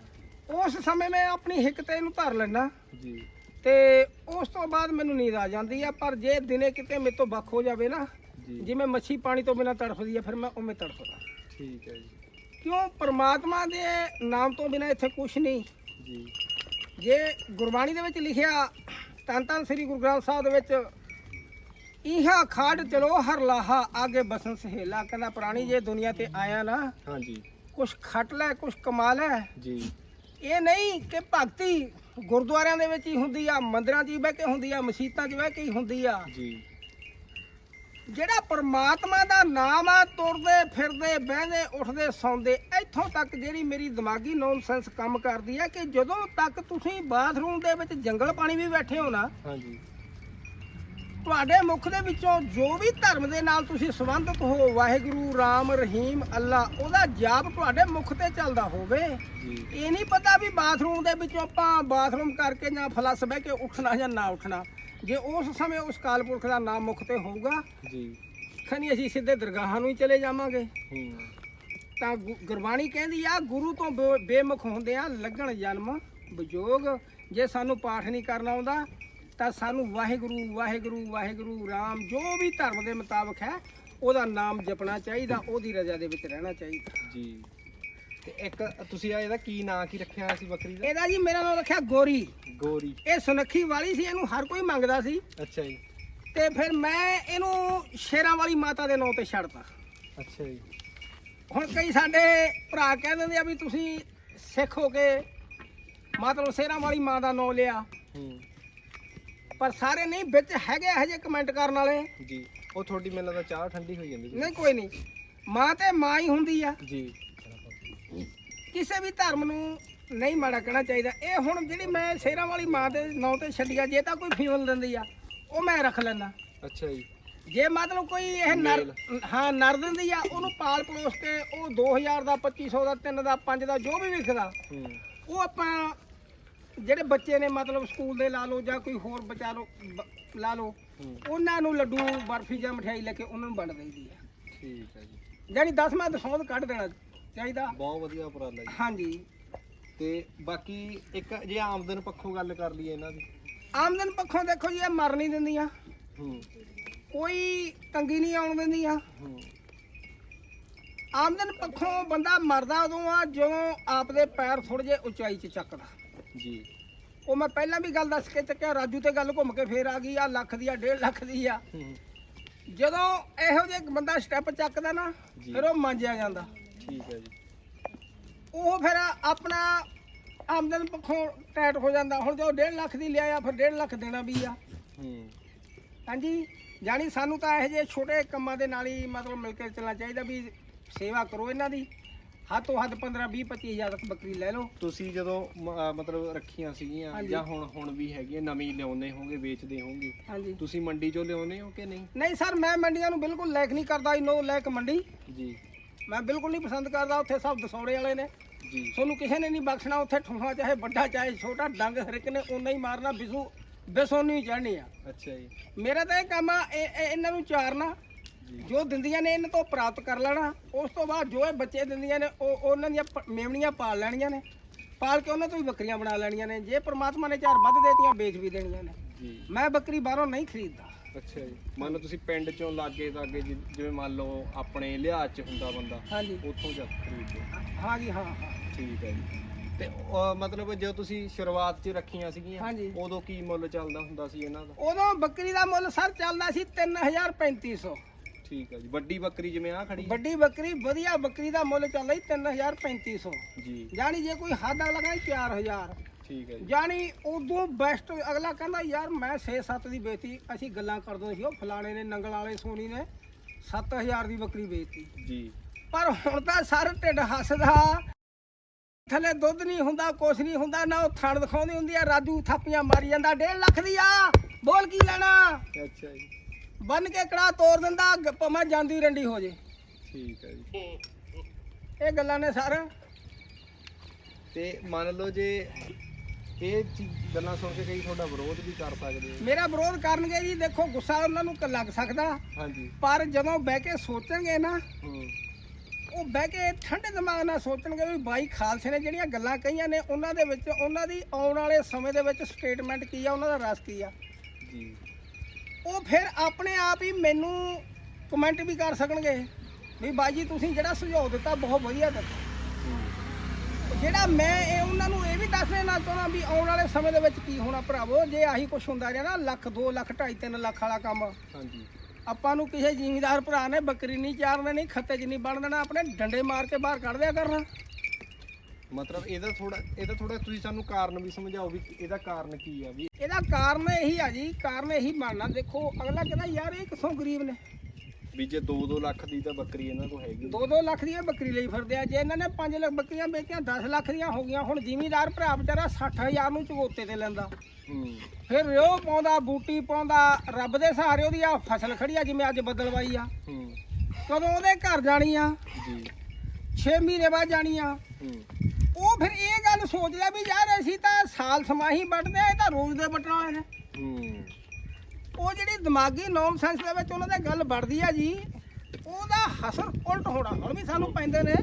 ਉਸ ਸਮੇਂ ਮੈਂ ਆਪਣੀ ਹਿੱਕ ਤੇ ਇਹਨੂੰ ਧਰ ਲੈਣਾ ਜੀ। ਤੇ ਉਸ ਤੋਂ ਬਾਅਦ ਮੈਨੂੰ ਨੀਂਦ ਆ ਜਾਂਦੀ ਆ ਪਰ ਜੇ ਦਿਨੇ ਕਿਤੇ ਮੇਰੇ ਤੋਂ ਵੱਖ ਹੋ ਜਾਵੇ ਨਾ ਜੀ। ਜਿਵੇਂ ਮੱਛੀ ਪਾਣੀ ਤੋਂ ਬਿਨਾਂ ਤੜਫਦੀ ਆ ਫਿਰ ਮੈਂ ਉਵੇਂ ਤੜਫਦਾ। ਠੀਕ ਹੈ ਜੀ। ਕਿਉਂ? ਪਰਮਾਤਮਾ ਦੇ ਨਾਮ ਤੋਂ ਬਿਨਾਂ ਇੱਥੇ ਕੁਝ ਨਹੀਂ। ਜੀ। ਜੇ ਗੁਰਬਾਣੀ ਦੇ ਵਿੱਚ ਲਿਖਿਆ ਧੰਨ ਧੰਨ ਸ੍ਰੀ ਗੁਰੂ ਗ੍ਰੰਥ ਸਾਹਿਬ ਦੇ ਵਿੱਚ ਇਹਾ ਖਾੜ ਚਲੋ ਹਰ ਲਾਹਾ ਆਗੇ ਬਸਨ ਸਹੇਲਾ। ਕਹਿੰਦਾ ਪ੍ਰਾਣੀ ਜੇ ਦੁਨੀਆ ਤੇ ਆਇਆ ਨਾ ਹਾਂਜੀ। ਕੁਛ ਖੱਟ ਲੈ ਕੁਛ ਕਮਾ ਲੈ। ਜੀ। ਇਹ ਨਹੀਂ ਕਿ ਭਗਤੀ ਗੁਰਦੁਆਰਿਆਂ ਦੇ ਵਿੱਚ ਹੀ ਹੁੰਦੀ ਆ ਮੰਦਿਰਾਂ 'ਚ ਹੀ ਬਹਿ ਕੇ ਹੁੰਦੀ ਆ ਮਸਜਿਦਾਂ 'ਚ ਬਹਿ ਕੇ ਹੀ ਹੁੰਦੀ ਆ। ਜੀ। ਜਿਹੜਾ ਪਰਮਾਤਮਾ ਦਾ ਨਾਮ ਆ ਤੁਰਦੇ ਫਿਰਦੇ ਬਹਿੰਦੇ ਉੱਠਦੇ ਸੌਂਦੇ ਇੱਥੋਂ ਤੱਕ ਜਿਹੜੀ ਮੇਰੀ ਦਿਮਾਗੀ ਨੌਨਸੈਂਸ ਕੰਮ ਕਰਦੀ ਆ ਕਿ ਜਦੋਂ ਤੱਕ ਤੁਸੀਂ ਬਾਥਰੂਮ ਦੇ ਵਿੱਚ ਜੰਗਲ ਪਾਣੀ ਵੀ ਬੈਠੇ ਹੋ ਨਾ ਹਾਂਜੀ। ਤੁਹਾਡੇ ਮੁਖ ਦੇ ਵਿੱਚੋਂ ਜੋ ਵੀ ਧਰਮ ਦੇ ਨਾਲ ਤੁਸੀਂ ਸੰਬੰਧਿਤ ਹੋ ਵਾਹਿਗੁਰੂ ਰਾਮ ਰਹੀਮ ਅੱਲਾ ਉਹਦਾ ਜਾਪ ਤੁਹਾਡੇ ਮੁਖ ਤੇ ਚੱਲਦਾ ਹੋਵੇ। ਇਹ ਨਹੀਂ ਪਤਾ ਵੀ ਬਾਥਰੂਮ ਦੇ ਵਿੱਚੋਂ ਆਪਾਂ ਬਾਥਰੂਮ ਕਰਕੇ ਜਾਂ ਫਲਸ ਬਹਿ ਕੇ ਉੱਠਣਾ ਜਾਂ ਨਾ ਉੱਠਣਾ। ਜੇ ਉਸ ਸਮੇਂ ਉਸ ਕਾਲਪੁਰਖ ਦਾ ਨਾਮ ਮੁਖ ਤੇ ਹੋਊਗਾ ਜੀ। ਖਨੀ ਅਸੀਂ ਸਿੱਧੇ ਦਰਗਾਹਾਂ ਨੂੰ ਹੀ ਚਲੇ ਜਾਵਾਂਗੇ। ਤਾਂ ਗੁਰਬਾਣੀ ਕਹਿੰਦੀ ਆ ਗੁਰੂ ਤੋਂ ਬੇਮੁਖ ਹੁੰਦੇ ਆ ਲੱਗਣ ਜਨਮ ਵਿਜੋਗ ਜੇ ਸਾਨੂੰ ਪਾਠ ਨਹੀਂ ਕਰਨਾ ਆਉਂਦਾ ਤਾਂ ਸਾਨੂੰ ਵਾਹਿਗੁਰੂ ਵਾਹਿਗੁਰੂ ਵਾਹਿਗੁਰੂ ਰਾਮ ਜੋ ਵੀ ਧਰਮ ਦੇ ਮੁਤਾਬਕ ਹੈ ਉਹਦਾ ਨਾਮ ਜਪਣਾ ਚਾਹੀਦਾ ਉਹਦੀ ਰਜ਼ਾ ਦੇ ਵਿੱਚ ਰਹਿਣਾ ਚਾਹੀਦਾ। ਜੀ। ਤੇ ਇੱਕ ਤੁਸੀਂ ਆ ਇਹਦਾ ਕੀ ਨਾਂ ਕੀ ਰੱਖਿਆ ਸੀ ਬੱਕਰੀ ਦਾ? ਇਹਦਾ ਜੀ ਮੇਰਾ ਨਾਮ ਰੱਖਿਆ ਗੋਰੀ। ਗੋਰੀ। ਇਹ ਸੁਨੱਖੀ ਵਾਲੀ ਸੀ ਇਹਨੂੰ ਹਰ ਕੋਈ ਮੰਗਦਾ ਸੀ। ਅੱਛਾ ਜੀ। ਤੇ ਫਿਰ ਮੈਂ ਇਹਨੂੰ ਸ਼ੇਰਾਂ ਵਾਲੀ ਮਾਤਾ ਦੇ ਨਾਂ ਤੇ ਛੱਡਤਾ। ਅੱਛਾ ਜੀ। ਹੁਣ ਕਈ ਸਾਡੇ ਭਰਾ ਕਹਿ ਦਿੰਦੇ ਆ ਵੀ ਤੁਸੀਂ ਸਿੱਖ ਹੋ ਕੇ ਮਤਲਬ ਸ਼ੇਰਾਂ ਵਾਲੀ ਮਾਂ ਦਾ ਨਾਂ ਲਿਆ। ਹੂੰ। ਪਰ ਸਾਰੇ ਨਹੀਂ ਵਿੱਚ ਹੈਗੇ ਇਹੋ ਜਿਹੇ ਕਮੈਂਟ ਕਰਨ ਵਾਲੇ। ਜੀ ਉਹ ਤੁਹਾਡੀ ਮੈਨੂੰ ਲੱਗਦਾ ਚਾਹ ਠੰਡੀ ਹੋਈ ਜਾਂਦੀ ਨਹੀਂ ਕੋਈ ਨਹੀਂ। ਮਾਂ ਤੇ ਮਾਂ ਹੀ ਹੁੰਦੀ ਆ। ਜੀ। ਕਿਸੇ ਵੀ ਧਰਮ ਨੂੰ ਨਹੀਂ ਮਾੜਾ ਕਹਿਣਾ ਚਾਹੀਦਾ। ਇਹ ਹੁਣ ਜਿਹੜੀ ਮੈਂ ਸ਼ੇਰਾਂ ਵਾਲੀ ਮਾਂ ਦੇ ਨਾਂ ਤੇ ਛੱਡਿਆ ਜੇ ਤਾਂ ਕੋਈ ਫੀਮੇਲ ਦਿੰਦੀ ਆ ਉਹ ਮੈਂ ਰੱਖ ਲੈਣਾ ਅੱਛਾ ਜੀ। ਜੇ ਮਤਲਬ ਕੋਈ ਇਹ ਨਰ ਹਾਂ ਨਰ ਦਿੰਦੀ ਆ ਉਹਨੂੰ ਪਾਲ ਪਲੋਸ ਕੇ ਉਹ 2000 ਦਾ 2500 ਦਾ 3 ਦਾ 5 ਦਾ ਜੋ ਵੀ ਵਿਕਦਾ ਉਹ ਆਪਾਂ ਜਿਹੜੇ ਬੱਚੇ ਨੇ ਮਤਲਬ ਸਕੂਲ ਦੇ ਲਾ ਲਓ ਜਾਂ ਕੋਈ ਹੋਰ ਬਚਾ ਲਓ ਬ- ਲਾ ਲਓ ਹੂੰ। ਉਹਨਾਂ ਨੂੰ ਲੱਡੂ ਬਰਫੀ ਜਾਂ ਮਠਿਆਈ ਲੈ ਕੇ ਉਹਨਾਂ ਨੂੰ ਵੰਡ ਦਈਦੀ ਆ। ਠੀਕ ਹੈ ਜੀ। ਜਾਨੀ 10ਵਾਂ ਦਸੌਂਦ ਕੱਢ ਦੇਣਾ ਚਾਹੀਦਾ। ਬਹੁਤ ਵਧੀਆ ਉਪਰਾਲਾ ਜੀ। ਹਾਂਜੀ। ਤੇ ਬਾਕੀ ਇੱਕ ਜੇ ਆਮਦਨ ਪੱਖੋਂ ਗੱਲ ਕਰ ਲਈਏ ਇਹਨਾਂ ਦੀ। ਆਮਦਨ ਪੱਖੋਂ ਦੇਖੋ ਜੀ ਇਹ ਮਰ ਨਹੀਂ ਦਿੰਦੀਆਂ। ਹੂੰ। ਕੋਈ ਤੰਗੀ ਨਹੀਂ ਆਉਣ ਦਿੰਦੀਆਂ। ਹੂੰ। ਆਮਦਨ ਪੱਖੋਂ ਬੰਦਾ ਮਰਦਾ ਉਦੋਂ ਆ ਜਦੋਂ ਆਪਦੇ ਪੈਰ ਥੋੜੇ ਜਿਹੇ ਉਚਾਈ 'ਚ ਚੱਕਦਾ। ਜੀ। ਉਹ ਮੈਂ ਪਹਿਲਾਂ ਵੀ ਗੱਲ ਦੱਸ ਕੇ ਚੱਕਿਆ ਰਾਜੂ ਤੇ ਗੱਲ ਘੁੰਮ ਕੇ ਫੇਰ ਆ ਗਈ ਆ ਲੱਖ ਦੀ ਆ 1.5 ਲੱਖ ਦੀ ਆ। ਹੂੰ। ਜਦੋਂ ਇਹੋ ਜਿਹਾ ਇੱਕ ਬੰਦਾ ਸਟੈਪ ਚੱਕਦਾ ਨਾ ਜੀ। ਫਿਰ ਉਹ ਮੰਜਿਆ ਜਾਂਦਾ। ਠੀਕ ਹੈ ਜੀ। ਉਹ ਫਿਰ ਆਪਣਾ ਆਮਦਨ ਪੱਖੋਂ ਟਾਈਟ ਹੋ ਜਾਂਦਾ। ਹੁਣ ਜੋ 1.5 ਲੱਖ ਦੀ ਲਿਆਇਆ ਫਿਰ 1.5 ਲੱਖ ਦੇਣਾ ਵੀ ਆ। ਹੂੰ। ਹਾਂਜੀ ਜਾਣੀ ਸਾਨੂੰ ਤਾਂ ਇਹੋ ਜਿਹੇ ਛੋਟੇ ਕੰਮਾਂ ਦੇ ਨਾਲ ਹੀ ਮਤਲਬ ਮਿਲ ਕੇ ਚੱਲਣਾ ਚਾਹੀਦਾ ਵੀ ਸੇਵਾ ਕਰੋ ਇਹਨਾਂ ਦੀ। ਤੋਂ ਹੱਦ 15 20 25 ਹਜ਼ਾਰ ਤੱਕ ਬੱਕਰੀ ਲੈ ਲਓ। ਤੁਸੀਂ ਜਦੋਂ ਮ- ਅਹ ਮਤਲਬ ਰੱਖੀਆਂ ਸੀਗੀਆਂ ਹਾਂਜੀ। ਜਾਂ ਹੁਣ ਹੁਣ ਵੀ ਹੈਗੀਆਂ ਨਵੀਂ ਲਿਆਉਂਦੇ ਹੋਗੇ ਵੇਚਦੇ ਹੋਗੇ ਹਾਂਜੀ। ਤੁਸੀਂ ਮੰਡੀ ਚੋਂ ਲਿਆਉਂਦੇ ਹੋ ਕਿ ਨਹੀਂ? ਨਹੀਂ ਸਰ ਮੈਂ ਮੰਡੀਆਂ ਨੂੰ ਬਿਲਕੁਲ ਲਾਇਕ ਨਹੀਂ ਕਰਦਾ ਨੋ ਲਾਇਕ ਮੰਡੀ। ਜੀ। ਮੈਂ ਬਿਲਕੁਲ ਨਹੀਂ ਪਸੰਦ ਕਰਦਾ ਉੱਥੇ ਸਭ ਦਸੌੜੇ ਵਾਲੇ ਨੇ। ਜੀ। ਤੁਹਾਨੂੰ ਕਿਸੇ ਨੇ ਨਹੀਂ ਬਖਸ਼ਣਾ ਉੱਥੇ ਠੂਹਾ ਚਾਹੇ ਵੱਡਾ ਚਾਹੇ ਛੋਟਾ ਡੰਗ ਹਰ ਇੱਕ ਨੇ ਉਨਾ ਹੀ ਮਾਰਨਾ ਬਿਸੂ ਬਿਸੋਨੀ ਚੜਨੀ ਆ। ਅੱਛਾ ਜੀ। ਮੇਰਾ ਤਾਂ ਇਹ ਕੰਮ ਆ ਇਹ- ਇਹ- ਇਹਨਾਂ ਨੂੰ ਚਾਰਨਾ। ਜੀ ਦਿੰਦੀਆਂ ਨੇ ਇਹਨਾਂ ਤੋਂ ਪ੍ਰਾਪਤ ਕਰ ਲੈਣਾ ਉਸ ਤੋਂ ਬਾਅਦ ਜੋ ਇਹ ਬੱਚੇ ਦਿੰਦੀਆਂ ਨੇ ਉਹ ਉਹਨਾਂ ਦੀਆਂ ਪ- ਮੇਮਣੀਆਂ ਪਾਲ ਲੈਣੀਆਂ ਨੇ। ਪਾਲ ਕੇ ਉਹਨਾਂ ਤੋਂ ਵੀ ਬੱਕਰੀਆਂ ਬਣਾ ਲੈਣੀਆਂ ਨੇ। ਜੇ ਪ੍ਰਮਾਤਮਾ ਨੇ ਚਾਰ ਵੱਧ ਦੇਤੀਆਂ ਵੇਚ ਵੀ ਦੇਣੀਆਂ ਨੇ। ਜੀ। ਮੈਂ ਬੱਕਰੀ ਬਾਹਰੋਂ ਨਹੀਂ ਖਰੀਦਦਾ। ਅੱਛਾ ਜੀ। ਮੰਨ ਲਓ ਤੁਸੀਂ ਪਿੰਡ ਚੋਂ ਲਾਗੇ ਲਾਗੇ ਜਿ- ਜਿਵੇਂ ਮੰਨ ਲਓ ਆਪਣੇ ਲਿਹਾਜ਼ ਚ ਹੁੰਦਾ ਬੰਦਾ ਹਾਂਜੀ। ਉੱਥੋਂ ਜਾ ਕੇ ਖਰੀਦਦੇ ਹਾਂ ਜੀ ਹਾਂ ਹਾਂ। ਠੀਕ ਹੈ ਜੀ। ਤੇ ਅਹ, ਮਤਲਬ ਜਦੋਂ ਤੁਸੀਂ ਸ਼ੁਰੂਆਤ 'ਚ ਰੱਖੀਆਂ ਸੀਗੀਆਂ ਹਾਂਜੀ। ਉਦੋਂ ਕੀ ਮੁੱਲ ਚੱਲਦਾ ਹੁੰਦਾ ਸੀ ਇਹਨਾਂ ਦਾ? ਉਦੋਂ ਬੱਕਰੀ ਦਾ ਮੁੱਲ ਸਰ ਚੱਲਦਾ ਸੀ 3350 ਠੀਕ ਹੈ ਜੀ। ਵੱਡੀ ਬੱਕਰੀ ਜਿਵੇਂ ਆ ਖੜੀ ਵੱਡੀ ਬੱਕਰੀ ਵਧੀਆ ਬੱਕਰੀ ਦਾ ਮੁੱਲ ਚੱਲਦਾ ਸੀ। 3350 ਜੀ। ਜਾਣੀ ਜੇ ਕੋਈ ਹੱਦ ਅਗਲਾ ਕਹਿੰਦਾ 4000 ਠੀਕ ਹੈ ਜੀ। ਜਾਣੀ ਉਦੋਂ ਬੈਸਟ ਅਗਲਾ ਕਹਿੰਦਾ ਯਾਰ ਮੈਂ 6-7 ਦੀ ਵੇਚੀ ਅਸੀਂ ਗੱਲਾਂ ਕਰਦੇ ਸੀ ਉਹ ਫਲਾਣੇ ਨੇ ਨੰਗਲ ਵਾਲੇ ਸੋਨੀ ਨੇ 7000 ਦੀ ਬੱਕਰੀ ਵੇਚਤੀ। ਜੀ। ਪਰ ਹੁਣ ਤਾਂ ਸਰ ਢਿੱਡ ਹੱਸਦਾ ਥੱਲੇ ਦੁੱਧ ਨਹੀਂ ਹੁੰਦਾ ਕੁਛ ਨਹੀਂ ਹੁੰਦਾ ਨਾ ਉਹ ਥਣ ਦਿਖਾਉਂਦੀ ਹੁੰਦੀ ਆ ਰਾਜੂ ਥਾਪੀਆਂ ਮਾਰੀ ਜਾਂਦਾ 1.5 ਲੱਖ ਦੀ ਆ ਬੋਲ ਕੀ ਲੈਣਾ? ਅੱਛਾ ਜੀ। ਬੰਨ ਕੇ ਕੜਾ ਤੋੜ ਦਿੰਦਾ ਗ- ਭਾਵੇਂ ਜਾਂਦੀ ਰੰਡੀ ਹੋ ਜੇ। ਠੀਕ ਹੈ ਜੀ। ਇਹ ਗੱਲਾਂ ਨੇ ਸਰ। ਤੇ ਮੰਨ ਲਓ ਜੇ ਇਹ ਗੱਲਾਂ ਸੁਣ ਕੇ ਕਈ ਤੁਹਾਡਾ ਵਿਰੋਧ ਵੀ ਕਰ ਸਕਦੇ ਆ ਮੇਰਾ ਵਿਰੋਧ ਕਰਨਗੇ ਜੀ ਦੇਖੋ ਗੁੱਸਾ ਉਹਨਾਂ ਨੂੰ ਕ- ਲੱਗ ਸਕਦਾ। ਹਾਂਜੀ। ਪਰ ਜਦੋਂ ਬਹਿ ਕੇ ਸੋਚਣਗੇ ਨਾ ਹੂੰ। ਉਹ ਬਹਿ ਕੇ ਠੰਡੇ ਦਿਮਾਗ ਨਾਲ ਸੋਚਣਗੇ ਵੀ ਬਾਈ ਖਾਲਸੇ ਨੇ ਜਿਹੜੀਆਂ ਗੱਲਾਂ ਕਹੀਆਂ ਨੇ ਉਹਨਾਂ ਦੇ ਵਿੱਚ ਉਹਨਾਂ ਦੀ ਆਉਣ ਵਾਲੇ ਸਮੇਂ ਦੇ ਵਿੱਚ ਸਟੇਟਮੈਂਟ ਕੀ ਆ ਉਹਨਾਂ ਦਾ ਰਸ ਕੀ ਆ? ਜੀ। ਉਹ ਫਿਰ ਆਪਣੇ ਆਪ ਹੀ ਮੈਨੂੰ ਕਮੈਂਟ ਵੀ ਕਰ ਸਕਣਗੇ ਵੀ ਬਾਈ ਜੀ ਤੁਸੀਂ ਜਿਹੜਾ ਸੁਝਾਅ ਦਿੱਤਾ ਬਹੁਤ ਵਧੀਆ ਦਿੱਤਾ। ਜਿਹੜਾ ਮੈਂ ਇਹ ਉਹਨਾਂ ਨੂੰ ਇਹ ਵੀ ਦੱਸ ਦੇਣਾ ਚਾਹੁੰਦਾ ਵੀ ਆਉਣ ਵਾਲੇ ਸਮੇਂ ਦੇ ਵਿੱਚ ਕੀ ਹੋਣਾ ਭਰਾਵੋ ਜੇ ਆਹੀ ਕੁਝ ਹੁੰਦਾ ਰਿਹਾ ਨਾ ਲੱਖ 2 ਲੱਖ 2.5 3 ਲੱਖ ਵਾਲਾ ਕੰਮ। ਹਾਂਜੀ। ਆਪਾਂ ਨੂੰ ਕਿਸੇ ਜ਼ਿਮੀਂਦਾਰ ਭਰਾ ਨੇ ਬੱਕਰੀ ਨਹੀਂ ਚਾਰਨ ਨਹੀਂ ਖੱਤੇ 'ਚ ਨਹੀਂ ਬਣ ਦੇਣਾ ਆਪਣੇ ਡੰਡੇ ਮਾਰ ਕੇ ਬਾਹਰ ਕੱਢ ਦਿਆ ਕਰਨਾ। ਮਤਲਬ ਇਹਦਾ ਥੋੜਾ ਇਹਦਾ ਥੋੜਾ ਤੁਸੀਂ ਸਾਨੂੰ ਕਾਰਨ ਵੀ ਸਮਝਾਓ ਵੀ ਇਹਦਾ ਕਾਰਨ ਕੀ ਆ ਵੀ ਇਹਦਾ ਕਾਰਨ ਇਹੀ ਆ ਜੀ ਕਾਰਨ ਇਹੀ ਬਣਨਾ ਦੇਖੋ ਅਗਲਾ ਕਹਿੰਦਾ ਯਾਰ ਇਹ ਕਿੱਥੋਂ ਗਰੀਬ ਨੇ? ਵੀ ਜੇ 2-2 ਲੱਖ ਦੀ ਤਾਂ ਬੱਕਰੀ ਇਹਨਾਂ ਕੋਲ ਹੈਗੀ। 2-2 ਲੱਖ ਦੀ ਇਹ ਬੱਕਰੀ ਲਈ ਫਿਰਦੇ ਆ ਜੇ ਇਹਨਾਂ ਨੇ 5 ਲੱਖ ਬੱਕਰੀਆਂ ਵੇਚੀਆਂ 10 ਲੱਖ ਦੀਆਂ ਹੋ ਗਈਆਂ ਹੁਣ ਜ਼ਿਮੀਂਦਾਰ ਭਰਾ ਵਿਚਾਰਾ 60000 ਨੂੰ ਚਗੋਤੇ ਤੇ ਲੈਂਦਾ। ਫਿਰ ਰਿਓ ਪਾਉਂਦਾ ਬੂਟੀ ਪਾਉਂਦਾ ਰੱਬ ਦੇ ਸਹਾਰੇ ਉਹਦੀ ਆ ਫਸਲ ਖੜੀ ਆ ਜਿਵੇਂ ਅੱਜ ਬੱਦਲਵਾਈ ਆ। ਕਦੋਂ ਉਹਦੇ ਘਰ ਜਾਣੀ ਆ? ਜੀ। 6 ਮਹੀਨੇ ਬਾਅਦ ਜਾਣੀ ਆ। ਉਹ ਫਿਰ ਇਹ ਗੱਲ ਸੋਚਦਾ ਵੀ ਯਾਰ ਅਸੀਂ ਤਾਂ ਸਾਲ ਸਮਾਹੀ ਵੱਟਦੇ ਆ ਇਹ ਤਾਂ ਰੋਜ਼ ਦੇ ਵੱਟਣ ਵਾਲੇ ਨੇ ਹੂੰ। ਉਹ ਜਿਹੜੀ ਦਿਮਾਗੀ ਨੌਨਸੈਂਸ ਦੇ ਵਿੱਚ ਉਹਨਾਂ ਦੇ ਗੱਲ ਵੜਦੀ ਆ ਜੀ ਉਹਦਾ ਹਸਰ ਉਲਟ ਹੋਣਾ ਹੁਣ ਵੀ ਸਾਨੂੰ ਪੈਂਦੇ ਨੇ।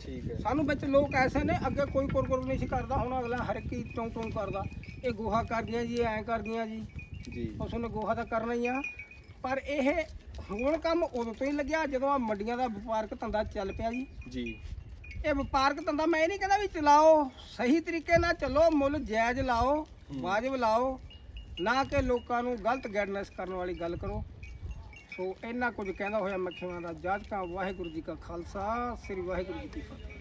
ਠੀਕ ਹੈ। ਸਾਨੂੰ ਵਿੱਚ ਲੋਕ ਐਸੇ ਨੇ ਅੱਗੇ ਕੋਈ ਕੁਰਕੁਰ ਨਹੀਂ ਸੀ ਕਰਦਾ ਹੁਣ ਅਗਲਾ ਹਰ ਇੱਕ ਹੀ ਟੋਂ ਟੋਂ ਕਰਦਾ। ਇਹ ਗੋਹਾ ਕਰਦੀਆਂ ਜੀ ਐਂ ਕਰਦੀਆਂ ਜੀ। ਜੀ। ਉਸ ਨੇ ਗੋਹਾ ਤਾਂ ਕਰਨਾ ਹੀ ਆ। ਪਰ ਇਹ ਹੁਣ ਕੰਮ ਉਦੋਂ ਤੋਂ ਹੀ ਲੱਗਿਆ ਜਦੋਂ ਆ ਮੰਡੀਆਂ ਦਾ ਵਪਾਰਕ ਧੰਦਾ ਚੱਲ ਪਿਆ ਜੀ। ਜੀ। ਇਹ ਵਪਾਰਕ ਧੰਦਾ ਮੈਂ ਇਹ ਨਹੀਂ ਕਹਿੰਦਾ ਵੀ ਚਲਾਓ ਸਹੀ ਤਰੀਕੇ ਨਾਲ ਚੱਲੋ ਮੁੱਲ ਜਾਇਜ਼ ਲਾਓ। ਵਾਜਬ ਲਾਓ ਨਾ ਕਿ ਲੋਕਾਂ ਨੂੰ ਗਲਤ ਗਾਈਡਨੈਸ ਕਰਨ ਵਾਲੀ ਗੱਲ ਕਰੋ। ਸੋ ਇੰਨਾ ਕੁਝ ਕਹਿੰਦਾ ਹੋਇਆ ਮੱਖੀਆਂ ਦਾ ਜਾਜਕਾਂ ਵਾਹਿਗੁਰੂ ਜੀ ਕਾ ਖਾਲਸਾ ਸ੍ਰੀ ਵਾਹਿਗੁਰੂ ਜੀ ਕੀ ਫਤਿਹ।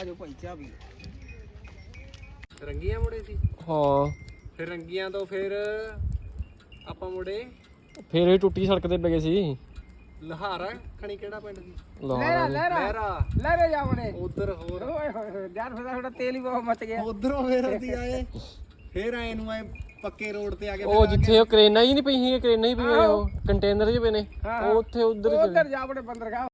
ਆਜੋ ਭਾਈ ਚਾਹ ਵੀ ਰੰਗੀਆਂ ਮੁੜੇ ਸੀ? ਹਾਂ। ਫਿਰ ਰੰਗੀਆਂ ਤੋਂ ਫਿਰ ਆਪਾਂ ਮੁੜੇ ਫੇਰ ਇਹ ਟੁੱਟੀ ਸੜਕ ਤੇ ਪੈ ਗਏ ਸੀ। ਲਹਾਰਾ ਖਣੀ ਕਿਹੜਾ ਪਿੰਡ ਸੀ ਲਹਿਰਾ ਲਹਿਰਾ ਲਹਿਰਾ। ਲਹਿਰੇ। ਜਾਵਣੇ ਉਧਰ ਹੋਰ। ਓਏ ਹੋਏ ਹੋਏ ਯਾਰ ਫਿਰ ਥੋੜਾ ਤੇਲ ਹੀ ਬਹੁਤ ਮਚ ਗਿਆ। ਉਧਰੋਂ ਫਿਰ ਆਏ। ਫਿਰ ਆਏ ਨੂੰ ਆਏ ਪੱਕੇ ਰੋਡ ਤੇ ਆ ਕੇ ਉਹ ਜਿੱਥੇ ਉਹ ਕਰੇਨਾਂ ਹੀ ਨਹੀਂ ਪਈ ਸੀ ਕਰੇਨਾਂ ਹੀ ਪਈਆਂ ਉਹ। ਕੰਟੇਨਰ 'ਚ ਪਏ ਨੇ ਉਹ ਉੱਥੇ ਉਧਰ ਉਧਰ ਜਾਵਣੇ ਬੰਦਰਗਾਹ।